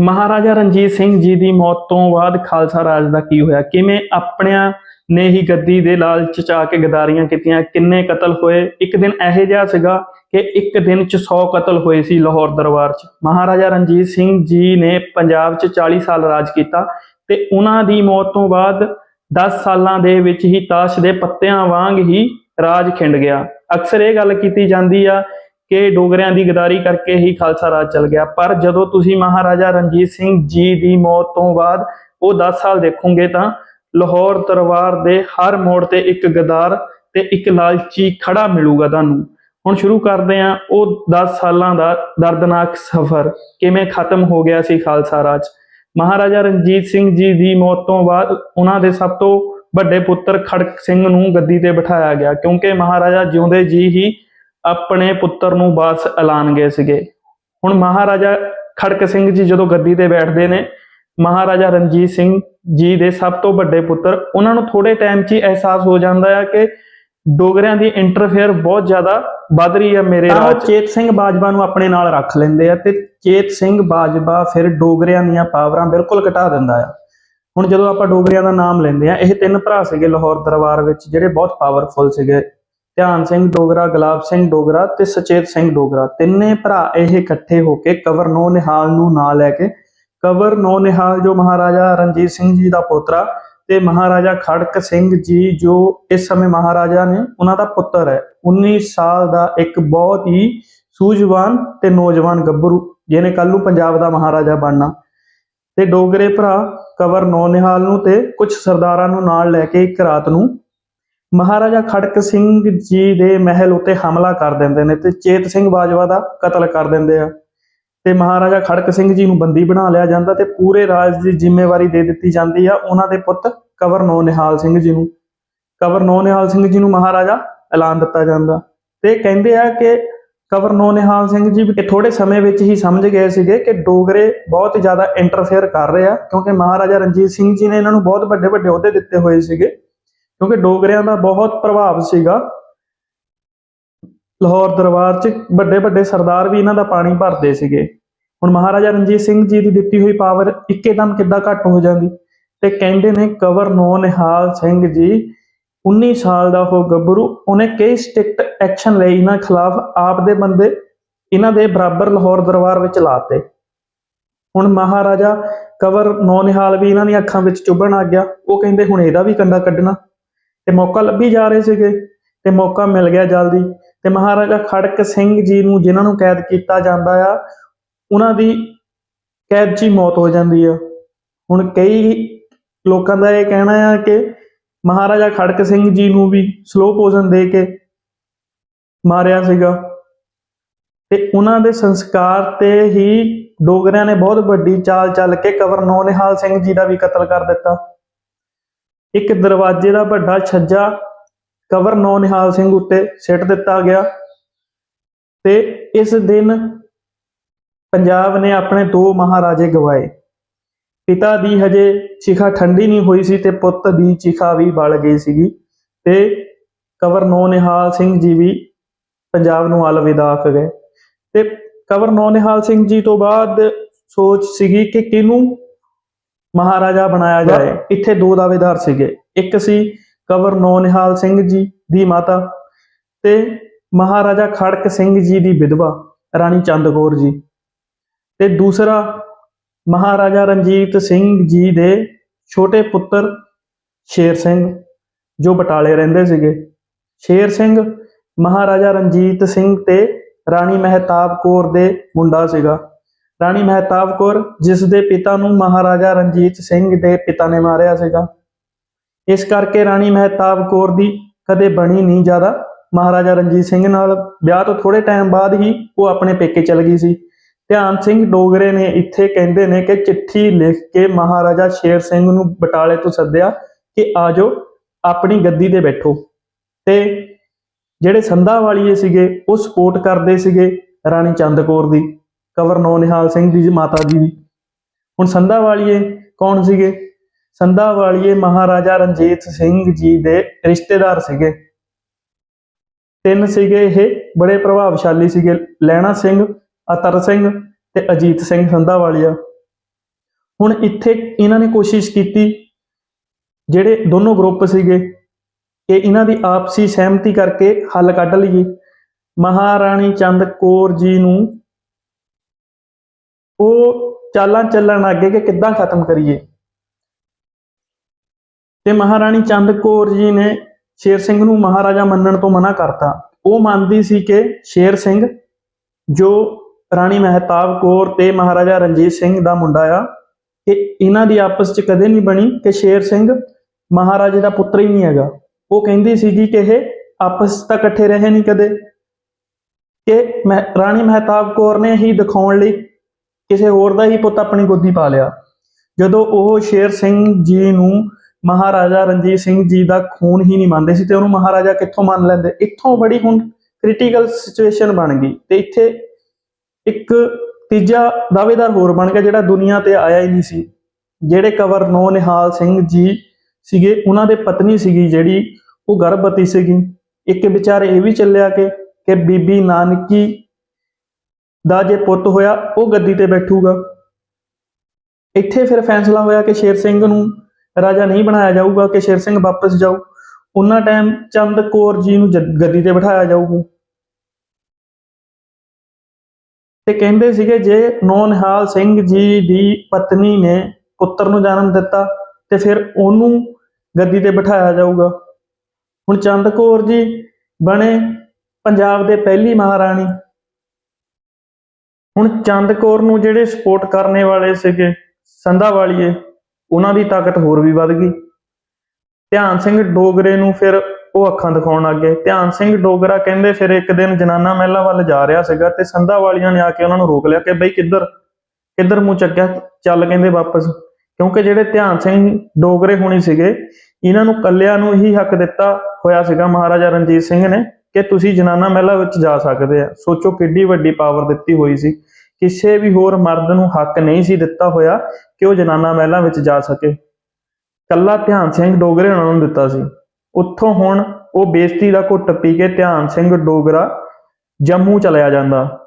ਮਹਾਰਾਜਾ ਰਣਜੀਤ ਸਿੰਘ ਜੀ ਦੀ ਮੌਤ ਤੋਂ ਬਾਅਦ ਖਾਲਸਾ ਰਾਜ ਦਾ ਕੀ ਹੋਇਆ? ਕਿਵੇਂ ਆਪਣਿਆਂ ਨੇ ਹੀ ਗੱਦੀ ਦੇ ਲਾਲਚ ਚ ਆ ਕੇ ਗਦਾਰੀਆਂ ਕੀਤੀਆਂ? ਕਿੰਨੇ ਕਤਲ ਹੋਏ? ਇੱਕ ਦਿਨ ਇਹੋ ਜਿਹਾ ਸੀਗਾ ਕਿ ਇੱਕ ਦਿਨ ਚ 100 ਕਤਲ ਹੋਏ ਸੀ ਲਾਹੌਰ ਦਰਬਾਰ ਚ। ਮਹਾਰਾਜਾ ਰਣਜੀਤ ਸਿੰਘ ਜੀ ਨੇ ਪੰਜਾਬ ਚ 40 ਸਾਲ ਰਾਜ ਕੀਤਾ ਤੇ ਉਹਨਾਂ ਦੀ ਮੌਤ ਤੋਂ ਬਾਅਦ 10 ਸਾਲਾਂ ਦੇ ਵਿੱਚ ਹੀ ਤਾਸ਼ ਦੇ ਪੱਤਿਆਂ ਵਾਂਗ ਹੀ ਰਾਜ ਖਿੰਡ ਗਿਆ। ਅਕਸਰ ਇਹ ਗੱਲ ਕੀਤੀ ਜਾਂਦੀ ਆ ਕਿ ਡੋਗਰਿਆਂ ਦੀ ਗਦਾਰੀ ਕਰਕੇ ਹੀ ਖਾਲਸਾ ਰਾਜ ਚੱਲ ਗਿਆ। ਪਰ ਜਦੋਂ ਤੁਸੀਂ ਮਹਾਰਾਜਾ ਰਣਜੀਤ ਸਿੰਘ ਜੀ ਦੀ ਮੌਤ ਤੋਂ ਬਾਅਦ ਉਹ 10 ਸਾਲ ਦੇਖੋਗੇ ਤਾਂ ਲਾਹੌਰ ਦਰਬਾਰ ਦੇ ਹਰ ਮੋੜ ਤੇ ਇੱਕ ਗਦਾਰ ਤੇ ਇੱਕ ਲਾਲਚੀ ਖੜਾ ਮਿਲੂਗਾ ਤੁਹਾਨੂੰ। ਹੁਣ ਸ਼ੁਰੂ ਕਰਦੇ ਹਾਂ ਉਹ 10 ਸਾਲਾਂ ਦਾ ਦਰਦਨਾਕ ਸਫ਼ਰ। ਕਿਵੇਂ ਖਤਮ ਹੋ ਗਿਆ ਸੀ ਖਾਲਸਾ ਰਾਜ? ਮਹਾਰਾਜਾ ਰਣਜੀਤ ਸਿੰਘ ਜੀ ਦੀ ਮੌਤ ਤੋਂ ਬਾਅਦ ਉਹਨਾਂ ਦੇ ਸਭ ਤੋਂ ਵੱਡੇ ਪੁੱਤਰ ਖੜਕ ਸਿੰਘ ਨੂੰ ਗੱਦੀ ਤੇ ਬਿਠਾਇਆ ਗਿਆ। ਕਿਉਂਕਿ ਮਹਾਰਾਜਾ ਜਿਉਂਦੇ ਜੀ ਹੀ ਆਪਣੇ ਪੁੱਤਰ ਨੂੰ ਵਾਰਸ ਐਲਾਨ ਗਏ ਸੀਗੇ। ਹੁਣ ਮਹਾਰਾਜਾ ਖੜਕ ਸਿੰਘ ਜੀ ਜਦੋਂ ਗੱਦੀ ਤੇ ਬੈਠਦੇ ਨੇ ਮਹਾਰਾਜਾ ਰਣਜੀਤ ਸਿੰਘ ਜੀ ਦੇ ਸਭ ਤੋਂ ਵੱਡੇ ਪੁੱਤਰ ਉਹਨਾਂ ਨੂੰ ਥੋੜੇ ਟਾਈਮ 'ਚ ਹੀ ਅਹਿਸਾਸ ਹੋ ਜਾਂਦਾ ਹੈ ਕਿ ਡੋਗਰਿਆਂ ਦੀ ਇੰਟਰਫੇਅਰ ਬਹੁਤ ਜ਼ਿਆਦਾ ਵੱਧ ਰਹੀ ਹੈ ਮੇਰੇ ਰਾਜ। ਚੇਤ ਸਿੰਘ ਬਾਜਵਾ ਨੂੰ ਆਪਣੇ ਨਾਲ ਰੱਖ ਲੈਂਦੇ ਆ ਤੇ ਚੇਤ ਸਿੰਘ ਬਾਜਵਾ ਫਿਰ ਡੋਗਰਿਆਂ ਦੀਆਂ ਪਾਵਰਾਂ ਬਿਲਕੁਲ ਘਟਾ ਦਿੰਦਾ ਆ। ਹੁਣ ਜਦੋਂ ਆਪਾਂ ਡੋਗਰਿਆਂ ਦਾ ਨਾਮ ਲੈਂਦੇ ਆ ਇਹ ਤਿੰਨ ਭਰਾ ਸੀਗੇ ਲਾਹੌਰ ਦਰਬਾਰ ਵਿੱਚ ਜਿਹੜੇ ਬਹੁਤ ਪਾਵਰਫੁਲ ਸੀਗੇ। ਧਿਆਨ ਸਿੰਘ ਡੋਗਰਾ, ਗੁਲਾਬ ਸਿੰਘ ਡੋਗਰਾ ਤੇ ਸਚੇਤ ਸਿੰਘ ਡੋਗਰਾ। ਤਿੰਨੇ ਭਰਾ ਇਹ ਇਕੱਠੇ ਹੋ ਕੇ ਕਵਰ ਨੋ ਨਿਹਾਲ ਨੂੰ ਨਾਂ ਲੈ ਕੇ, ਕਵਰ ਨੋ ਨਿਹਾਲ ਜੋ ਮਹਾਰਾਜਾ ਰਣਜੀਤ ਸਿੰਘ ਜੀ ਦਾ ਪੋਤਰਾ ਤੇ ਮਹਾਰਾਜਾ ਖੜਕ ਸਿੰਘ ਜੀ ਜੋ ਇਸ ਸਮੇਂ ਮਹਾਰਾਜਾ ਨੇ, ਉਹਨਾਂ ਦਾ ਪੁੱਤਰ ਹੈ। 19 ਸਾਲ ਦਾ ਇੱਕ ਬਹੁਤ ਹੀ ਸੂਝਵਾਨ ਤੇ ਨੌਜਵਾਨ ਗੱਭਰੂ, ਜਿਹਨੇ ਕੱਲ ਨੂੰ ਪੰਜਾਬ ਦਾ ਮਹਾਰਾਜਾ ਬਣਨਾ। ਤੇ ਡੋਗਰੇ ਭਰਾ ਕਵਰ ਨੌ ਨਿਹਾਲ ਨੂੰ ਤੇ ਕੁਝ ਸਰਦਾਰਾਂ ਨੂੰ ਨਾਲ ਲੈ ਕੇ ਇੱਕ ਰਾਤ ਨੂੰ ਮਹਾਰਾਜਾ ਖੜਕ ਸਿੰਘ ਜੀ ਦੇ ਮਹਿਲ ਉੱਤੇ ਹਮਲਾ ਕਰ ਦਿੰਦੇ ਨੇ ਤੇ ਚੇਤ ਸਿੰਘ ਬਾਜਵਾ ਦਾ ਕਤਲ ਕਰ ਦਿੰਦੇ ਆ। ਤੇ ਮਹਾਰਾਜਾ ਖੜਕ ਸਿੰਘ ਜੀ ਨੂੰ ਬੰਦੀ ਬਣਾ ਲਿਆ ਜਾਂਦਾ ਤੇ ਪੂਰੇ ਰਾਜ ਦੀ ਜ਼ਿੰਮੇਵਾਰੀ ਦੇ ਦਿੱਤੀ ਜਾਂਦੀ ਆ ਉਹਨਾਂ ਦੇ ਪੁੱਤ ਕਵਰ ਨੋ ਨਿਹਾਲ ਸਿੰਘ ਜੀ ਨੂੰ। ਕਵਰ ਨੋ ਨਿਹਾਲ ਸਿੰਘ ਜੀ ਨੂੰ ਮਹਾਰਾਜਾ ਐਲਾਨ ਦਿੱਤਾ ਜਾਂਦਾ। ਤੇ ਕਹਿੰਦੇ ਆ ਕਿ ਕਵਰ ਨੋ ਨਿਹਾਲ ਸਿੰਘ ਜੀ ਵੀ ਥੋੜੇ ਸਮੇਂ ਵਿੱਚ ਹੀ ਸਮਝ ਗਏ ਸੀਗੇ ਕਿ ਡੋਗਰੇ ਬਹੁਤ ਜ਼ਿਆਦਾ ਇੰਟਰਫੇਅਰ ਕਰ ਰਹੇ ਆ ਕਿਉਂਕਿ ਮਹਾਰਾਜਾ ਰਣਜੀਤ ਸਿੰਘ ਜੀ ਨੇ ਇਹਨਾਂ ਨੂੰ ਬਹੁਤ ਵੱਡੇ ਵੱਡੇ ਅਹੁਦੇ ਦਿੱਤੇ ਹੋਏ ਸੀਗੇ। ਕਿਉਂਕਿ ਡੋਗਰਿਆਂ ਦਾ ਬਹੁਤ ਪ੍ਰਭਾਵ ਸੀਗਾ। ਲਾਹੌਰ ਦਰਬਾਰ 'ਚ ਵੱਡੇ ਵੱਡੇ ਸਰਦਾਰ ਵੀ ਇਹਨਾਂ ਦਾ ਪਾਣੀ ਭਰਦੇ ਸੀਗੇ। ਹੁਣ ਮਹਾਰਾਜਾ ਰਣਜੀਤ ਸਿੰਘ ਜੀ ਦੀ ਦਿੱਤੀ ਹੋਈ ਪਾਵਰ ਇੱਕੇਦਮ ਕਿੱਦਾਂ ਘੱਟ ਹੋ ਜਾਂਦੀ? ਤੇ ਕਹਿੰਦੇ ਨੇ ਕਵਰ ਨੋ ਨਿਹਾਲ ਸਿੰਘ ਜੀ 19 ਸਾਲ ਦਾ ਉਹ ਗੱਭਰੂ, ਉਹਨੇ ਕਈ ਸਟ੍ਰਿਕਟ ਐਕਸ਼ਨ ਲਏ ਇਹਨਾਂ ਖਿਲਾਫ, ਆਪ ਦੇ ਬੰਦੇ ਇਹਨਾਂ ਦੇ ਬਰਾਬਰ ਲਾਹੌਰ ਦਰਬਾਰ ਵਿੱਚ ਲਾਤੇ ਹੁਣ ਮਹਾਰਾਜਾ ਕਵਰ ਨੋ ਨਿਹਾਲ ਵੀ ਇਹਨਾਂ ਦੀਆਂ ਅੱਖਾਂ ਵਿੱਚ ਚੁੱਭਣ ਆ ਗਿਆ। ਉਹ ਕਹਿੰਦੇ ਹੁਣ ਇਹਦਾ ਵੀ ਕੰਡਾ ਕੱਢਣਾ। ਤੇ ਮੌਕਾ ਲੱਭੀ ਜਾ ਰਹੇ ਸੀਗੇ ਤੇ ਮੌਕਾ ਮਿਲ ਗਿਆ ਜਲਦੀ ਤੇ ਮਹਾਰਾਜਾ ਖੜਕ ਸਿੰਘ ਜੀ ਨੂੰ ਜਿਨ੍ਹਾਂ ਨੂੰ ਕੈਦ ਕੀਤਾ ਜਾਂਦਾ ਆ, ਉਹਨਾਂ ਦੀ ਕੈਦ 'ਚ ਹੀ ਮੌਤ ਹੋ ਜਾਂਦੀ ਆ। ਹੁਣ ਕਈ ਲੋਕਾਂ ਦਾ ਇਹ ਕਹਿਣਾ ਆ ਕਿ ਮਹਾਰਾਜਾ ਖੜਕ ਸਿੰਘ ਜੀ ਨੂੰ ਵੀ ਸਲੋ ਪੋਜਨ ਦੇ ਕੇ ਮਾਰਿਆ ਸੀਗਾ। ਤੇ ਉਹਨਾਂ ਦੇ ਸੰਸਕਾਰ ਤੇ ਹੀ ਡੋਗਰਿਆਂ ਨੇ ਬਹੁਤ ਵੱਡੀ ਚਾਲ ਚੱਲ ਕੇ ਕਵਰ ਨੌ ਨਿਹਾਲ ਸਿੰਘ ਜੀ ਦਾ ਵੀ ਕਤਲ ਕਰ ਦਿੱਤਾ। ਇੱਕ ਦਰਵਾਜ਼ੇ ਦਾ ਵੱਡਾ ਛੱਜਾ ਕਵਰ ਨੌ ਨਿਹਾਲ ਸਿੰਘ ਉੱਤੇ ਸਿੱਟ ਦਿੱਤਾ ਗਿਆ ਤੇ ਇਸ ਦਿਨ ਪੰਜਾਬ ਨੇ ਆਪਣੇ ਦੋ ਮਹਾਰਾਜੇ ਗਵਾਏ। ਪਿਤਾ ਦੀ ਹਜੇ ਚਿਖਾ ਠੰਡੀ ਨਹੀਂ ਹੋਈ ਸੀ ਤੇ ਪੁੱਤ ਦੀ ਚਿਖਾ ਵੀ ਬਲ ਗਈ ਸੀਗੀ ਤੇ ਕਵਰ ਨੌ ਨਿਹਾਲ ਸਿੰਘ ਜੀ ਵੀ ਪੰਜਾਬ ਨੂੰ ਅਲਵਿਦਾ ਆਖ ਗਏ। ਤੇ ਕਵਰ ਨੌ ਨਿਹਾਲ ਸਿੰਘ ਜੀ ਤੋਂ ਬਾਅਦ ਸੋਚ ਸੀਗੀ ਕਿ ਕਿਹਨੂੰ ਮਹਾਰਾਜਾ ਬਣਾਇਆ ਜਾਏ। ਇੱਥੇ ਦੋ ਦਾਅਵੇਦਾਰ ਸੀਗੇ। ਇੱਕ ਸੀ ਕਵਰ ਨੋ ਨਿਹਾਲ ਸਿੰਘ ਜੀ ਦੀ ਮਾਤਾ ਤੇ ਮਹਾਰਾਜਾ ਖੜਕ ਸਿੰਘ ਜੀ ਦੀ ਵਿਧਵਾ ਰਾਣੀ ਚੰਦ ਕੌਰ ਜੀ ਤੇ ਦੂਸਰਾ ਮਹਾਰਾਜਾ ਰਣਜੀਤ ਸਿੰਘ ਜੀ ਦੇ ਛੋਟੇ ਪੁੱਤਰ ਸ਼ੇਰ ਸਿੰਘ ਜੋ ਬਟਾਲੇ ਰਹਿੰਦੇ ਸੀਗੇ। ਸ਼ੇਰ ਸਿੰਘ ਮਹਾਰਾਜਾ ਰਣਜੀਤ ਸਿੰਘ ਤੇ ਰਾਣੀ ਮਹਿਤਾਬ ਕੌਰ ਦੇ ਮੁੰਡਾ ਸੀਗਾ। ਰਾਣੀ ਮਹਿਤਾਬ ਕੌਰ, ਜਿਸ ਦੇ ਪਿਤਾ ਨੂੰ ਮਹਾਰਾਜਾ ਰਣਜੀਤ ਸਿੰਘ ਦੇ ਪਿਤਾ ਨੇ ਮਾਰਿਆ ਸੀਗਾ। ਇਸ ਕਰਕੇ ਰਾਣੀ ਮਹਿਤਾਬ ਕੌਰ ਦੀ ਕਦੇ ਬਣੀ ਨਹੀਂ ਜ਼ਿਆਦਾ। ਮਹਾਰਾਜਾ ਰਣਜੀਤ ਸਿੰਘ ਨਾਲ ਵਿਆਹ ਤੋਂ ਥੋੜੇ ਟਾਈਮ ਬਾਅਦ ਹੀ ਉਹ ਆਪਣੇ ਪੇਕੇ ਚਲ ਗਈ ਸੀ। ਧਿਆਨ ਸਿੰਘ ਡੋਗਰੇ ਨੇ ਇੱਥੇ ਕਹਿੰਦੇ ਨੇ ਕਿ ਚਿੱਠੀ ਲਿਖ ਕੇ ਮਹਾਰਾਜਾ ਸ਼ੇਰ ਸਿੰਘ ਨੂੰ ਬਟਾਲੇ ਤੋਂ ਸੱਦਿਆ ਕਿ ਆਜੋ, ਆਪਣੀ ਗੱਦੀ ਤੇ ਬੈਠੋ। ਤੇ ਜਿਹੜੇ ਸੰਧਾ ਵਾਲੀਏ ਸੀਗੇ, ਉਹ ਸਪੋਰਟ ਕਰਦੇ ਸੀਗੇ ਰਾਣੀ ਚੰਦ ਕੌਰ ਦੀ। ਕਵਰ ਨੋ ਨਿਹਾਲ ਸਿੰਘ ਦੀ ਮਾਤਾ ਜੀ ਦੀ। ਹੁਣ ਸੰਧਾ ਵਾਲੀਏ ਕੌਣ ਸੀਗੇ? ਸੰਧਾ ਵਾਲੀਏ ਮਹਾਰਾਜਾ ਰਣਜੀਤ ਸਿੰਘ ਜੀ ਦੇ ਰਿਸ਼ਤੇਦਾਰ ਸੀਗੇ। ਤਿੰਨ ਸੀਗੇ ਇਹ, ਬੜੇ ਪ੍ਰਭਾਵਸ਼ਾਲੀ ਸੀਗੇ। ਲੈਣਾ ਸਿੰਘ, ਅਤਰ ਸਿੰਘ ਤੇ ਅਜੀਤ ਸਿੰਘ ਸੰਧਾ ਵਾਲੀਆ ਹੁਣ ਇੱਥੇ ਇਹਨਾਂ ਨੇ ਕੋਸ਼ਿਸ਼ ਕੀਤੀ, ਜਿਹੜੇ ਦੋਨੋਂ ਗਰੁੱਪ ਸੀਗੇ ਕਿ ਇਹਨਾਂ ਦੀ ਆਪਸੀ ਸਹਿਮਤੀ ਕਰਕੇ ਹੱਲ ਕੱਢ ਲਈਏ। ਮਹਾਰਾਣੀ ਚੰਦ ਕੌਰ ਜੀ ਨੂੰ ਉਹ ਚਾਲਾਂ ਚੱਲਣ ਅੱਗੇ ਕਿ ਕਿੱਦਾਂ ਖਤਮ ਕਰੀਏ। ਤੇ ਮਹਾਰਾਣੀ ਚੰਦ ਕੌਰ ਜੀ ਨੇ ਸ਼ੇਰ ਸਿੰਘ ਨੂੰ ਮਹਾਰਾਜਾ ਮੰਨਣ ਤੋਂ ਮਨਾ ਕਰਤਾ। ਉਹ ਮੰਨਦੀ ਸੀ ਕਿ ਸ਼ੇਰ ਸਿੰਘ, ਜੋ ਰਾਣੀ ਮਹਿਤਾਬ ਕੌਰ ਤੇ ਮਹਾਰਾਜਾ ਰਣਜੀਤ ਸਿੰਘ ਦਾ ਮੁੰਡਾ ਆ ਕਿ ਇਹਨਾਂ ਦੀ ਆਪਸ 'ਚ ਕਦੇ ਨਹੀਂ ਬਣੀ ਕਿ ਸ਼ੇਰ ਸਿੰਘ ਮਹਾਰਾਜੇ ਦਾ ਪੁੱਤਰ ਹੀ ਨਹੀਂ ਹੈਗਾ। ਉਹ ਕਹਿੰਦੀ ਸੀਗੀ ਕਿ ਇਹ ਆਪਸ 'ਚ ਤਾਂ ਇਕੱਠੇ ਰਹੇ ਨਹੀਂ ਕਦੇ। ਕਿ ਮੈਂ, ਰਾਣੀ ਮਹਿਤਾਬ ਕੌਰ ਨੇ ਹੀ ਦਿਖਾਉਣ ਲਈ ਕਿਸੇ ਹੋਰ ਦਾ ਹੀ ਪੁੱਤ ਆਪਣੀ ਗੋਦੀ ਪਾ ਲਿਆ। ਜਦੋਂ ਉਹ ਸ਼ੇਰ ਸਿੰਘ ਜੀ ਨੂੰ ਮਹਾਰਾਜਾ ਰਣਜੀਤ ਸਿੰਘ ਜੀ ਦਾ ਖੂਨ ਹੀ ਨਹੀਂ ਮੰਨਦੇ ਸੀ ਤੇ ਉਹਨੂੰ ਮਹਾਰਾਜਾ ਕਿੱਥੋਂ ਮੰਨ ਲੈਂਦੇ? ਇੱਥੋਂ ਬੜੀ ਹੁਣ ਕ੍ਰਿਟੀਕਲ ਸਿਚੁਏਸ਼ਨ ਬਣ ਗਈ ਤੇ ਇੱਥੇ ਇੱਕ ਤੀਜਾ ਦਾਅਵੇਦਾਰ ਹੋਰ ਬਣ ਗਿਆ ਜਿਹੜਾ ਦੁਨੀਆ ਤੇ ਆਇਆ ਹੀ ਨਹੀਂ ਸੀ। ਜਿਹੜੇ ਕਵਰ ਨੋ ਨਿਹਾਲ ਸਿੰਘ ਜੀ ਸੀਗੇ, ਉਹਨਾਂ ਦੇ ਪਤਨੀ ਸੀਗੀ ਜਿਹੜੀ, ਉਹ ਗਰਭਵਤੀ ਸੀਗੀ। ਇੱਕ ਵਿਚਾਰ ਇਹ ਵੀ ਚੱਲਿਆ ਕਿ ਕਿ ਬੀਬੀ ਨਾਨਕੀ ਦਾ ਜੇ ਪੁੱਤ ਹੋਇਆ, ਉਹ ਗੱਦੀ ਤੇ ਬੈਠੂਗਾ। ਇੱਥੇ ਫਿਰ ਫੈਸਲਾ ਹੋਇਆ ਕਿ ਸ਼ੇਰ ਸਿੰਘ ਨੂੰ ਰਾਜਾ ਨਹੀਂ ਬਣਾਇਆ ਜਾਊਗਾ, ਕਿ ਸ਼ੇਰ ਸਿੰਘ ਵਾਪਸ ਜਾਊ। ਉਹਨਾਂ ਟਾਈਮ ਚੰਦ ਕੌਰ ਜੀ ਨੂੰ ਜ- ਗੱਦੀ ਤੇ ਬਿਠਾਇਆ ਜਾਊਗਾ। ਤੇ ਕਹਿੰਦੇ ਸੀਗੇ, ਜੇ ਨੌ ਨਿਹਾਲ ਸਿੰਘ ਜੀ ਦੀ ਪਤਨੀ ਨੇ ਪੁੱਤਰ ਨੂੰ ਜਨਮ ਦਿੱਤਾ, ਤੇ ਫਿਰ ਉਹਨੂੰ ਗੱਦੀ ਤੇ ਬਿਠਾਇਆ ਜਾਊਗਾ। ਹੁਣ ਚੰਦ ਕੌਰ ਜੀ ਬਣੇ ਪੰਜਾਬ ਦੇ ਪਹਿਲੀ ਮਹਾਰਾਣੀ। ਹੁਣ ਚੰਦ ਕੌਰ ਨੂੰ ਜਿਹੜੇ ਸਪੋਰਟ ਕਰਨੇ ਵਾਲੇ ਸੀਗੇ ਸੰਧਾ ਵਾਲੀਏ ਉਹਨਾਂ ਦੀ ਤਾਕਤ ਹੋਰ ਵੀ ਵੱਧ ਗਈ। ਧਿਆਨ ਸਿੰਘ ਡੋਗਰੇ ਨੂੰ ਫਿਰ ਉਹ ਅੱਖਾਂ ਦਿਖਾਉਣ ਲੱਗੇ ਧਿਆਨ ਸਿੰਘ ਡੋਗਰਾ ਕਹਿੰਦੇ ਫਿਰ ਇੱਕ ਦਿਨ ਜਨਾਨਾ ਮਹਿਲਾ ਵੱਲ ਜਾ ਰਿਹਾ ਸੀਗਾ ਤੇ ਸੰਧਾ ਵਾਲੀਆਂ ਨੇ ਆ ਕੇ ਉਹਨਾਂ ਨੂੰ ਰੋਕ ਲਿਆ ਕਿ ਬਈ ਕਿੱਧਰ ਕਿੱਧਰ ਮੂੰਹ ਚੱਕਿਆ, ਚੱਲ ਕਹਿੰਦੇ ਵਾਪਸ। ਕਿਉਂਕਿ ਜਿਹੜੇ ਧਿਆਨ ਸਿੰਘ ਡੋਗਰੇ ਹੋਣੀ ਸੀਗੇ, ਇਹਨਾਂ ਨੂੰ ਕੱਲਿਆਂ ਨੂੰ ਹੀ ਹੱਕ ਦਿੱਤਾ ਹੋਇਆ ਸੀਗਾ ਮਹਾਰਾਜਾ ਰਣਜੀਤ ਸਿੰਘ ਨੇ ਕਿ ਤੁਸੀਂ ਜਨਾਨਾ ਮਹਿਲਾ ਵਿੱਚ ਜਾ ਸਕਦੇ ਆ। ਸੋਚੋ ਕਿੱਡੀ ਵੱਡੀ ਪਾਵਰ ਦਿੱਤੀ ਹੋਈ ਸੀ। ਕਿਸੇ ਵੀ ਹੋਰ ਮਰਦ ਨੂੰ ਹੱਕ ਨਹੀਂ ਸੀ ਦਿੱਤਾ ਹੋਇਆ ਕਿ ਉਹ ਜਨਾਨਾ ਮਹਿਲਾਂ ਵਿੱਚ ਜਾ ਸਕੇ। ਕੱਲਾ ਧਿਆਨ ਸਿੰਘ ਡੋਗਰੇ ਉਹਨਾਂ ਨੂੰ ਦਿੱਤਾ ਸੀ। ਉੱਥੋਂ ਹੁਣ ਉਹ ਬੇਇੱਜ਼ਤੀ ਦਾ ਘੁੱਟ ਪੀ ਕੇ ਧਿਆਨ ਸਿੰਘ ਡੋਗਰਾ ਜੰਮੂ ਚਲਿਆ ਜਾਂਦਾ।